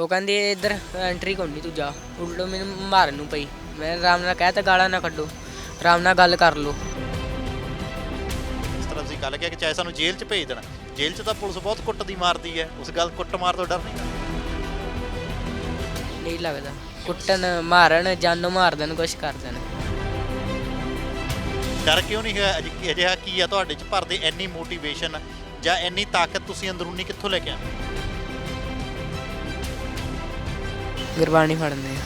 ਉਹ ਕਹਿੰਦੀ ਇੱਧਰ ਐਂਟਰੀ ਕਰਨੀ ਤੂੰ ਜਾ। ਉਲਟੋ ਮੈਨੂੰ ਮਾਰਨ ਨੂੰ ਪਈ। ਮੈਂ ਆਰਾਮ ਨਾਲ ਕਹਿ ਤਾ ਗਾਲਾਂ ਨਾ ਕੱਢੋ। ਆਰਾਮ ਨਾਲ ਗੱਲ ਕਰ ਲਓ। ਇਸ ਤਰ੍ਹਾਂ ਤੁਸੀਂ ਗੱਲ ਕਿਹਾ ਕਿ ਚਾਹੇ ਸਾਨੂੰ ਜੇਲ੍ਹ 'ਚ ਭੇਜ ਦੇਣਾ। ਜੇਲ੍ਹ 'ਚ ਤਾਂ ਪੁਲਿਸ ਬਹੁਤ ਕੁੱਟਦੀ ਮਾਰਦੀ ਹੈ। ਉਸ ਗੱਲ ਕੁੱਟ ਮਾਰ ਤੋਂ ਡਰ ਨਹੀਂ। ਨਹੀਂ ਲੱਗਦਾ। ਕੁੱਟਣ ਮਾਰਨ ਜਾਨੋਂ ਮਾਰ ਦੇਣ ਕੁਛ ਕਰ ਦੇਣ। ਡਰ ਕਿਉਂ ਨਹੀਂ ਹੈ ਅਜਿ- ਅਜਿਹਾ ਕੀ ਆ ਤੁਹਾਡੇ 'ਚ? ਭਰਦੇ ਇੰਨੀ ਮੋਟੀਵੇਸ਼ਨ ਜਾਂ ਇੰਨੀ ਤਾਕਤ ਤੁਸੀਂ ਅੰਦਰੂਨੀ ਕਿੱਥੋਂ ਲੈ ਕੇ ਆਉਂਦੇ? ਗੁਰਬਾਣੀ ਫੜਨੇ ਆ।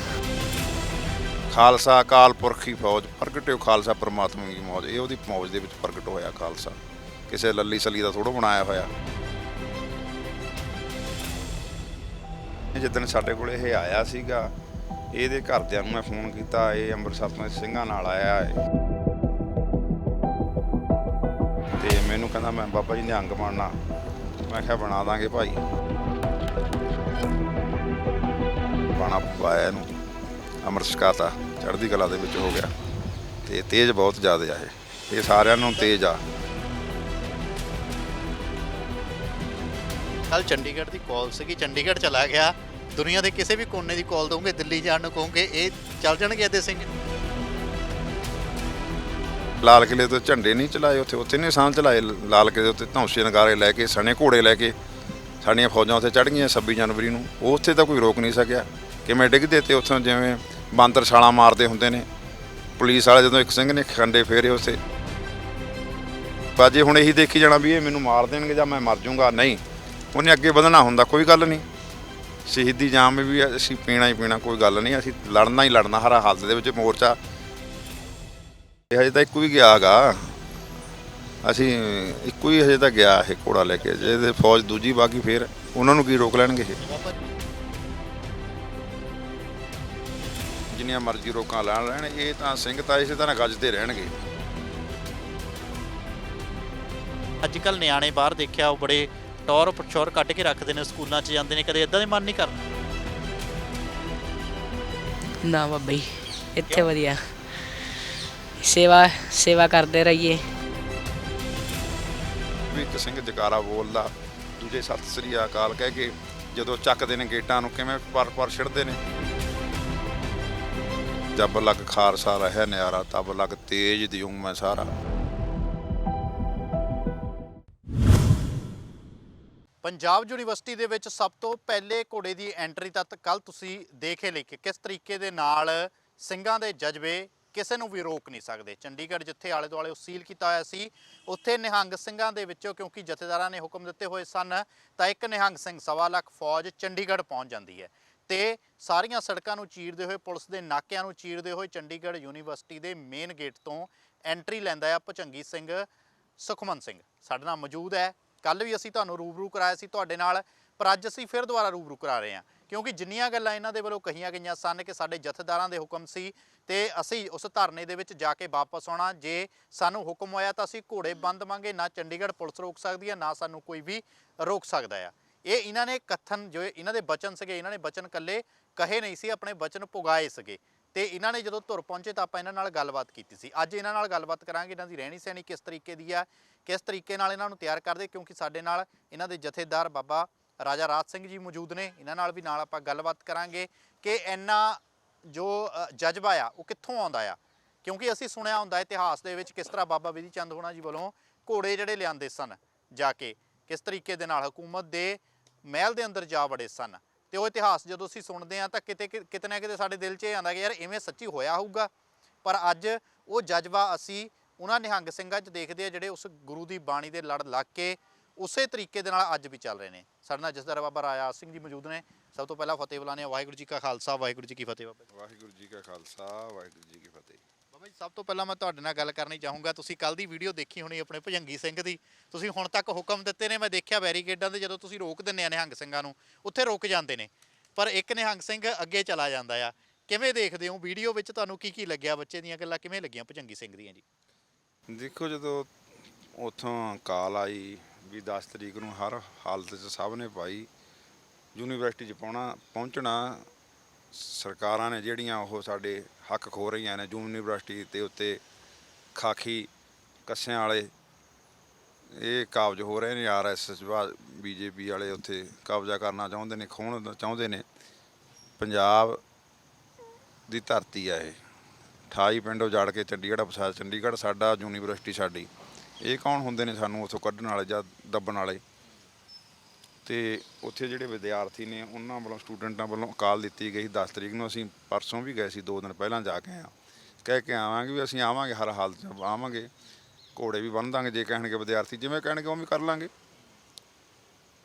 ਖਾਲਸਾ ਅਕਾਲ ਪੁਰਖੀ ਫੌਜ, ਪ੍ਰਗਟਿਓ ਖਾਲਸਾ ਪਰਮਾਤਮਾ ਦੀ ਮੌਜ। ਇਹ ਉਹਦੀ ਮੌਜ ਦੇ ਵਿੱਚ ਪ੍ਰਗਟ ਹੋਇਆ ਖਾਲਸਾ। ਕਿਸੇ ਲੱਲੀ ਸਲੀ ਦਾ ਥੋੜੋ ਬਣਾਇਆ ਹੋਇਆ। ਜਿੱਦਣ ਸਾਡੇ ਕੋਲ ਇਹ ਆਇਆ ਸੀਗਾ, ਇਹਦੇ ਘਰਦਿਆਂ ਨੂੰ ਮੈਂ ਫੋਨ ਕੀਤਾ, ਇਹ ਅੰਮ੍ਰਿਤਸਰ ਤੋਂ ਸਿੰਘਾਂ ਨਾਲ ਆਇਆ ਹੈ ਤੇ ਮੈਨੂੰ ਕਹਿੰਦਾ, ਮੈਂ ਬਾਬਾ ਜੀ ਨਿਹੰਗ ਬਣਨਾ। ਮੈਂ ਕਿਹਾ, ਬਣਾ ਦਾਂਗੇ ਭਾਈ। ਬਾਣਾ ਪਾਇਆ ਇਹਨੂੰ। ਅੰਮ੍ਰਿਤ ਛਕਾਤਾ ਚੜ੍ਹਦੀ ਕਲਾ ਦੇ ਵਿੱਚ ਹੋ ਗਿਆ। ਤੇ ਤੇਜ਼ ਬਹੁਤ ਜ਼ਿਆਦਾ ਆ ਇਹ। ਇਹ ਸਾਰਿਆਂ ਨੂੰ ਤੇਜ਼ ਆ। ਕੱਲ ਚੰਡੀਗੜ੍ਹ ਦੀ ਕਾਲ ਸੀਗੀ। ਚੰਡੀਗੜ੍ਹ ਚਲਾ ਗਿਆ। ਦੁਨੀਆ ਦੇ ਕਿਸੇ ਵੀ ਕੋਨੇ ਦੀ ਕਾਲ ਦੋਗੇ ਦਿੱਲੀ ਜਾਣ ਨੂੰ ਕਹੋਗੇ ਇਹ ਚੱਲ ਜਾਣਗੇ ਇਹਦੇ ਸਿੰਘ। ਲਾਲ ਕਿਲੇ ਤੋਂ ਝੰਡੇ ਨਹੀਂ ਚਲਾਏ ਉੱਥੇ। ਉੱਥੇ ਨੇ ਸਾਂ ਚਲਾਏ। ਲਾਲ ਕਿਲੇ ਉੱਤੇ ਧੌਂਸੇ ਨਗਾਰੇ ਲੈ ਕੇ ਸਣੇ ਘੋੜੇ ਲੈ ਕੇ ਸਾਡੀਆਂ ਫੌਜਾਂ ਉੱਥੇ ਚੜ ਗਈਆਂ 26 ਜਨਵਰੀ ਨੂੰ। ਉਹ ਉੱਥੇ ਤਾਂ ਕੋਈ ਰੋਕ ਨਹੀਂ ਸਕਿਆ। ਕਿਵੇਂ ਡਿੱਗਦੇ ਤੇ ਉੱਥੋਂ ਜਿਵੇਂ ਬਾਂਦਰ ਛਾਲਾਂ ਮਾਰਦੇ ਹੁੰਦੇ ਨੇ। ਪੁਲਿਸ ਵਾਲੇ ਜਦੋਂ ਇੱਕ ਸਿੰਘ ਨੇ ਖੰਡੇ ਫੇਰੇ ਉੱਥੇ ਬਾਜੇ ਹੁਣ ਇਹੀ ਦੇਖੀ ਜਾਣਾ ਵੀ ਇਹ ਮੈਨੂੰ ਮਾਰ ਦੇਣਗੇ ਜਾਂ ਮੈਂ ਮਰ ਜਾਊਂਗਾ। ਨਹੀਂ, ਉਹਨੇ ਅੱਗੇ ਵਧਣਾ ਹੁੰਦਾ, ਕੋਈ ਗੱਲ ਨਹੀਂ। ਸ਼ਹੀਦੀ ਜਾਮ ਵੀ ਅਸੀਂ ਪੀਣਾ ਹੀ ਪੀਣਾ, ਕੋਈ ਗੱਲ ਨਹੀਂ। ਅਸੀਂ ਲੜਨਾ ਹੀ ਲੜਨਾ ਹਰ ਹਾਲਤ ਦੇ ਵਿੱਚ ਮੋਰਚਾ। ਇਹ ਹਜੇ ਤਾਂ ਇੱਕੋ ਹੀ ਗਿਆ ਗਾ ਅਸੀਂ ਇੱਕੋ ਹੀ ਹਜੇ ਤਾਂ ਗਿਆ ਇਹ ਘੋੜਾ ਲੈ ਕੇ। ਜੇ ਫੌਜ ਦੂਜੀ ਬਾਕੀ ਫੇਰ, ਉਹਨਾਂ ਨੂੰ ਕੀ ਰੋਕ ਲੈਣਗੇ ਇਹ? ਜਿੰਨੀਆਂ ਮਰਜ਼ੀ ਰੋਕਾਂ ਲੈਣ ਲੈਣ ਇਹ ਤਾਂ ਸਿੰਘ ਤਾਂ ਇਸੇ ਤਰ੍ਹਾਂ ਗੱਜਦੇ ਰਹਿਣਗੇ। ਅੱਜ ਕੱਲ ਨਿਆਣੇ ਬਾਹਰ ਦੇਖਿਆ ਉਹ ਬੜੇ ਟੌਰ ਪਛੌਰ ਕੱਢ ਕੇ ਰੱਖਦੇ ਨੇ ਸਕੂਲਾਂ 'ਚ ਜਾਂਦੇ ਨੇ ਕਦੇ ਇਦਾਂ ਦੇ ਮਨ ਨਹੀਂ ਕਰਦਾ ਨਾ ਬਾਬਾ ਜੀ ਇੱਥੇ ਵਧੀਆ। ਸੇਵਾ ਸੇਵਾ ਕਰਦੇ ਰਹੀਏ। ਵੀ ਇੱਕ ਸਿੰਘ ਜਕਾਰਾ ਬੋਲਦਾ ਦੂਜੇ ਸਤਿ ਸ੍ਰੀ ਅਕਾਲ ਕਹਿ ਕੇ ਜਦੋਂ ਚੱਕਦੇ ਨੇ ਗੇਟਾਂ ਨੂੰ ਕਿਵੇਂ ਪਰ ਪਰ ਛਿੜਦੇ ਨੇ। ਜਬ ਲਗ ਖਾਰਸਾ ਰਹਿ ਨਿਆਰਾ, ਤਬ ਲਗ ਤੇਜ ਦਿਉ ਮੈਂ ਸਾਰਾ। ਪੰਜਾਬ ਯੂਨੀਵਰਸਿਟੀ ਦੇ ਵਿੱਚ ਸਭ ਤੋਂ ਪਹਿਲੇ ਘੋੜੇ ਦੀ ਐਂਟਰੀ ਤੱਕ ਕੱਲ ਤੁਸੀਂ ਦੇਖੇ ਲੈ ਕੇ ਕਿਸ ਤਰੀਕੇ ਦੇ ਨਾਲ ਸਿੰਘਾਂ ਦੇ ਜਜ਼ਬੇ ਕਿਸੇ ਨੂੰ ਵੀ ਰੋਕ ਨਹੀਂ ਸਕਦੇ। ਚੰਡੀਗੜ੍ਹ ਜਿੱਥੇ ਆਲੇ ਦੁਆਲੇ ਉਹ ਸੀਲ ਕੀਤਾ ਹੋਇਆ ਸੀ, ਉੱਥੇ ਨਿਹੰਗ ਸਿੰਘਾਂ ਦੇ ਵਿੱਚੋਂ ਕਿਉਂਕਿ ਜਥੇਦਾਰਾਂ ਨੇ ਹੁਕਮ ਦਿੱਤੇ ਹੋਏ ਸਨ, ਤਾਂ ਇੱਕ ਨਿਹੰਗ ਸਿੰਘ ਸਵਾ ਲੱਖ ਫੌਜ ਚੰਡੀਗੜ੍ਹ ਪਹੁੰਚ ਜਾਂਦੀ ਹੈ। ਤੇ ਸਾਰੀਆਂ ਸੜਕਾਂ ਨੂੰ ਚੀਰਦੇ ਹੋਏ, ਪੁਲਿਸ ਦੇ ਨਾਕਿਆਂ ਨੂੰ ਚੀਰਦੇ ਹੋਏ ਚੰਡੀਗੜ੍ਹ ਯੂਨੀਵਰਸਿਟੀ ਦੇ ਮੇਨ ਗੇਟ ਤੋਂ ਐਂਟਰੀ ਲੈਂਦਾ ਆ ਭਚੰਗੀ ਸਿੰਘ ਸੁਖਮਨ ਸਿੰਘ। ਸਾਡੇ ਨਾਲ ਮੌਜੂਦ ਹੈ। ਕੱਲ ਵੀ ਅਸੀਂ ਤੁਹਾਨੂੰ ਰੂਬਰੂ ਕਰਾਇਆ ਸੀ ਤੁਹਾਡੇ ਨਾਲ, ਪਰ ਅੱਜ ਅਸੀਂ ਫਿਰ ਦੁਬਾਰਾ ਰੂਬਰੂ ਕਰਾ ਰਹੇ ਹਾਂ, ਕਿਉਂਕਿ ਜਿੰਨੀਆਂ ਗੱਲਾਂ ਇਹਨਾਂ ਦੇ ਵੱਲੋਂ ਕਹੀਆਂ ਗਈਆਂ ਸਨ ਕਿ ਸਾਡੇ ਜਥੇਦਾਰਾਂ ਦੇ ਹੁਕਮ ਸੀ ਤੇ ਅਸੀਂ ਉਸ ਧਰਨੇ ਦੇ ਵਿੱਚ ਜਾ ਕੇ ਵਾਪਸ ਆਉਣਾ। ਜੇ ਸਾਨੂੰ ਹੁਕਮ ਹੋਇਆ ਤਾਂ ਅਸੀਂ ਘੋੜੇ ਬੰਦ ਮੰਗੇ ਨਾ ਚੰਡੀਗੜ੍ਹ ਪੁਲਿਸ ਰੋਕ ਸਕਦੀ ਹੈ, ਨਾ ਸਾਨੂੰ ਕੋਈ ਵੀ ਰੋਕ ਸਕਦਾ ਆ। ਇਹ ਇਹਨਾਂ ਨੇ ਕਥਨ ਜੋ ਇਹਨਾਂ ਦੇ ਬਚਨ ਸੀਗੇ, ਇਹਨਾਂ ਨੇ ਬਚਨ ਕੱਲੇ ਕਹੇ ਨਹੀਂ ਸੀ, ਆਪਣੇ ਬਚਨ ਪੁਗਾਏ ਸੀਗੇ। ਤੇ ਇਹਨਾਂ ਨੇ ਜਦੋਂ ਧੁਰ ਪਹੁੰਚੇ ਤਾਂ ਆਪਾਂ ਇਹਨਾਂ ਨਾਲ ਗੱਲਬਾਤ ਕੀਤੀ ਸੀ। ਅੱਜ ਇਹਨਾਂ ਨਾਲ ਗੱਲਬਾਤ ਕਰਾਂਗੇ, ਇਹਨਾਂ ਦੀ ਰਹਿਣੀ ਸਹਿਣੀ ਕਿਸ ਤਰੀਕੇ ਦੀ ਆ, ਕਿਸ ਤਰੀਕੇ ਨਾਲ ਇਹਨਾਂ ਨੂੰ ਤਿਆਰ ਕਰਦੇ, ਕਿਉਂਕਿ ਸਾਡੇ ਨਾਲ ਇਹਨਾਂ ਦੇ ਜਥੇਦਾਰ ਬਾਬਾ ਰਾਜਾ ਰਾਜ ਸਿੰਘ ਜੀ ਮੌਜੂਦ ਨੇ। ਇਹਨਾਂ ਨਾਲ ਵੀ ਨਾਲ ਆਪਾਂ ਗੱਲਬਾਤ ਕਰਾਂਗੇ ਕਿ ਇੰਨਾ ਜੋ ਜਜ਼ਬਾ ਆ, ਉਹ ਕਿੱਥੋਂ ਆਉਂਦਾ ਆ? ਕਿਉਂਕਿ ਅਸੀਂ ਸੁਣਿਆ ਹੁੰਦਾ ਇਤਿਹਾਸ ਦੇ ਵਿੱਚ ਕਿਸ ਤਰ੍ਹਾਂ ਬਾਬਾ ਵਿਧੀ ਚੰਦ ਹੋਣਾ ਜੀ ਵੱਲੋਂ ਘੋੜੇ ਜਿਹੜੇ ਲਿਆਂਦੇ ਸਨ ਜਾ ਕੇ, ਕਿਸ ਤਰੀਕੇ ਦੇ ਨਾਲ, ਹਕੂਮਤ ਦੇ ਮਹਿਲ ਦੇ ਅੰਦਰ ਜਾ ਵੜੇ ਸਨ। ਤੇ ਉਹ ਇਤਿਹਾਸ ਜਦੋਂ ਅਸੀਂ ਸੁਣਦੇ ਹਾਂ ਤਾਂ ਕਿਤੇ ਕਿ- ਕਿਤੇ ਨਾ ਕਿਤੇ ਸਾਡੇ ਦਿਲ 'ਚ ਇਹ ਆਉਂਦਾ ਕਿ ਯਾਰ ਇਵੇਂ ਸੱਚੀ ਹੋਇਆ ਹੋਊਗਾ। ਪਰ ਅੱਜ ਉਹ ਜਜ਼ਬਾ ਅਸੀਂ ਉਹਨਾਂ ਨਿਹੰਗ ਸਿੰਘਾਂ 'ਚ ਦੇਖਦੇ ਆ ਜਿਹੜੇ ਉਸ ਗੁਰੂ ਦੀ ਬਾਣੀ ਦੇ ਲੜ ਲੱਗ ਕੇ ਉਸੇ ਤਰੀਕੇ ਦੇ ਨਾਲ ਅੱਜ ਵੀ ਚੱਲ ਰਹੇ ਨੇ। ਸਾਡੇ ਨਾਲ ਜਸਦਰ ਬਾਬਾ ਰਾਜਾ ਸਿੰਘ ਜੀ ਮੌਜੂਦ ਨੇ। ਸਭ ਤੋਂ ਪਹਿਲਾਂ ਫਤਿਹ ਬੁਲਾਣੇ ਵਾਹਿਗੁਰੂ ਜੀ ਕਾ ਖਾਲਸਾ, ਵਾਹਿਗੁਰੂ ਜੀ ਕੀ ਫਤਿਹ ਬਾਬਾ ਵਾਹਿਗੁਰੂ ਜੀ ਕਾ ਖਾਲਸਾ, ਵਾਹਿਗੁਰੂ ਜੀ ਕੀ ਫਤਿਹ। ਬਾਬਾ ਜੀ ਸਭ ਤੋਂ ਪਹਿਲਾਂ ਮੈਂ ਤੁਹਾਡੇ ਨਾਲ ਗੱਲ ਕਰਨੀ ਚਾਹੂੰਗਾ। ਤੁਸੀਂ ਕੱਲ ਦੀ ਵੀਡੀਓ ਦੇਖੀ ਹੋਣੀ ਆਪਣੇ ਭਜੰਗੀ ਸਿੰਘ ਦੀ। ਤੁਸੀਂ ਹੁਣ ਤੱਕ ਹੁਕਮ ਦਿੱਤੇ ਨੇ, ਮੈਂ ਦੇਖਿਆ ਬੈਰੀਕੇਡਾਂ ਦੇ ਜਦੋਂ ਤੁਸੀਂ ਰੋਕ ਦਿੰਦੇ ਆ ਨਿਹੰਗ ਸਿੰਘਾਂ ਨੂੰ, ਉੱਥੇ ਰੁਕ ਜਾਂਦੇ ਨੇ। ਪਰ ਇੱਕ ਨਿਹੰਗ ਸਿੰਘ ਅੱਗੇ ਚਲਾ ਜਾਂਦਾ ਆ। ਕਿਵੇਂ ਦੇਖਦੇ ਹੋ? ਵੀਡੀਓ ਵਿੱਚ ਤੁਹਾਨੂੰ ਕੀ ਕੀ ਲੱਗਿਆ? ਬੱਚੇ ਦੀਆਂ ਗੱਲਾਂ ਕਿਵੇਂ ਲੱਗੀਆਂ ਭਜੰਗੀ ਸਿੰਘ ਦੀਆਂ ਜੀ? ਦੇਖੋ, ਜਦੋਂ ਉਥੋਂ ਕਾਲ ਆਈ ਵੀ 10 ਤਰੀਕ ਨੂੰ ਹਰ ਹਾਲਤ 'ਚ ਸਭ ਨੇ ਪਾਈ ਯੂਨੀਵਰਸਿਟੀ 'ਚ ਪਾਉਣਾ ਪਹੁੰਚਣਾ ਸਰਕਾਰਾਂ ਨੇ ਜਿਹੜੀਆਂ ਉਹ ਸਾਡੇ ਹੱਕ ਖੋ ਰਹੀਆਂ ਨੇ ਯੂਨੀਵਰਸਿਟੀ ਤੇ ਉੱਤੇ ਖਾਕੀ ਕੱਸਿਆਂ ਵਾਲੇ, ਇਹ ਕਾਬਜ ਹੋ ਰਹੇ ਨੇ ਆਰਐਸਐਸ ਬੀਜੇਪੀ ਵਾਲੇ ਉੱਥੇ ਕਬਜ਼ਾ ਕਰਨਾ ਚਾਹੁੰਦੇ ਨੇ, ਖੋਹਣ ਚਾਹੁੰਦੇ ਨੇ। ਪੰਜਾਬ ਦੀ ਧਰਤੀ ਆ ਇਹ। 28 ਪਿੰਡ ਉਜਾੜ ਕੇ ਚੰਡੀਗੜ੍ਹ ਵਸਾ ਚੰਡੀਗੜ੍ਹ, ਸਾਡਾ ਯੂਨੀਵਰਸਿਟੀ ਸਾਡੀ। ਇਹ ਕੌਣ ਹੁੰਦੇ ਨੇ ਸਾਨੂੰ ਉੱਥੋਂ ਕੱਢਣ ਵਾਲੇ ਜਾਂ ਦੱਬਣ ਵਾਲੇ? ਤੇ ਉੱਥੇ ਜਿਹੜੇ ਵਿਦਿਆਰਥੀ ਨੇ, ਉਹਨਾਂ ਵੱਲੋਂ, ਸਟੂਡੈਂਟਾਂ ਵੱਲੋਂ ਕਾਲ ਦਿੱਤੀ ਗਈ 10 ਤਰੀਕ ਨੂੰ। ਅਸੀਂ ਪਰਸੋਂ ਵੀ ਗਏ ਸੀ 2 ਦਿਨ ਪਹਿਲਾਂ ਜਾ ਕੇ ਆ ਕਹਿ ਕੇ ਆਵਾਂਗੇ ਵੀ ਅਸੀਂ ਆਵਾਂਗੇ, ਹਰ ਹਾਲਤ 'ਚ ਆਵਾਂਗੇ। ਘੋੜੇ ਵੀ ਬੰਨ ਦਾਂਗੇ, ਜੇ ਕਹਿਣਗੇ ਵਿਦਿਆਰਥੀ, ਜਿਵੇਂ ਕਹਿਣਗੇ ਉਵੇਂ ਕਰ ਲਾਂਗੇ।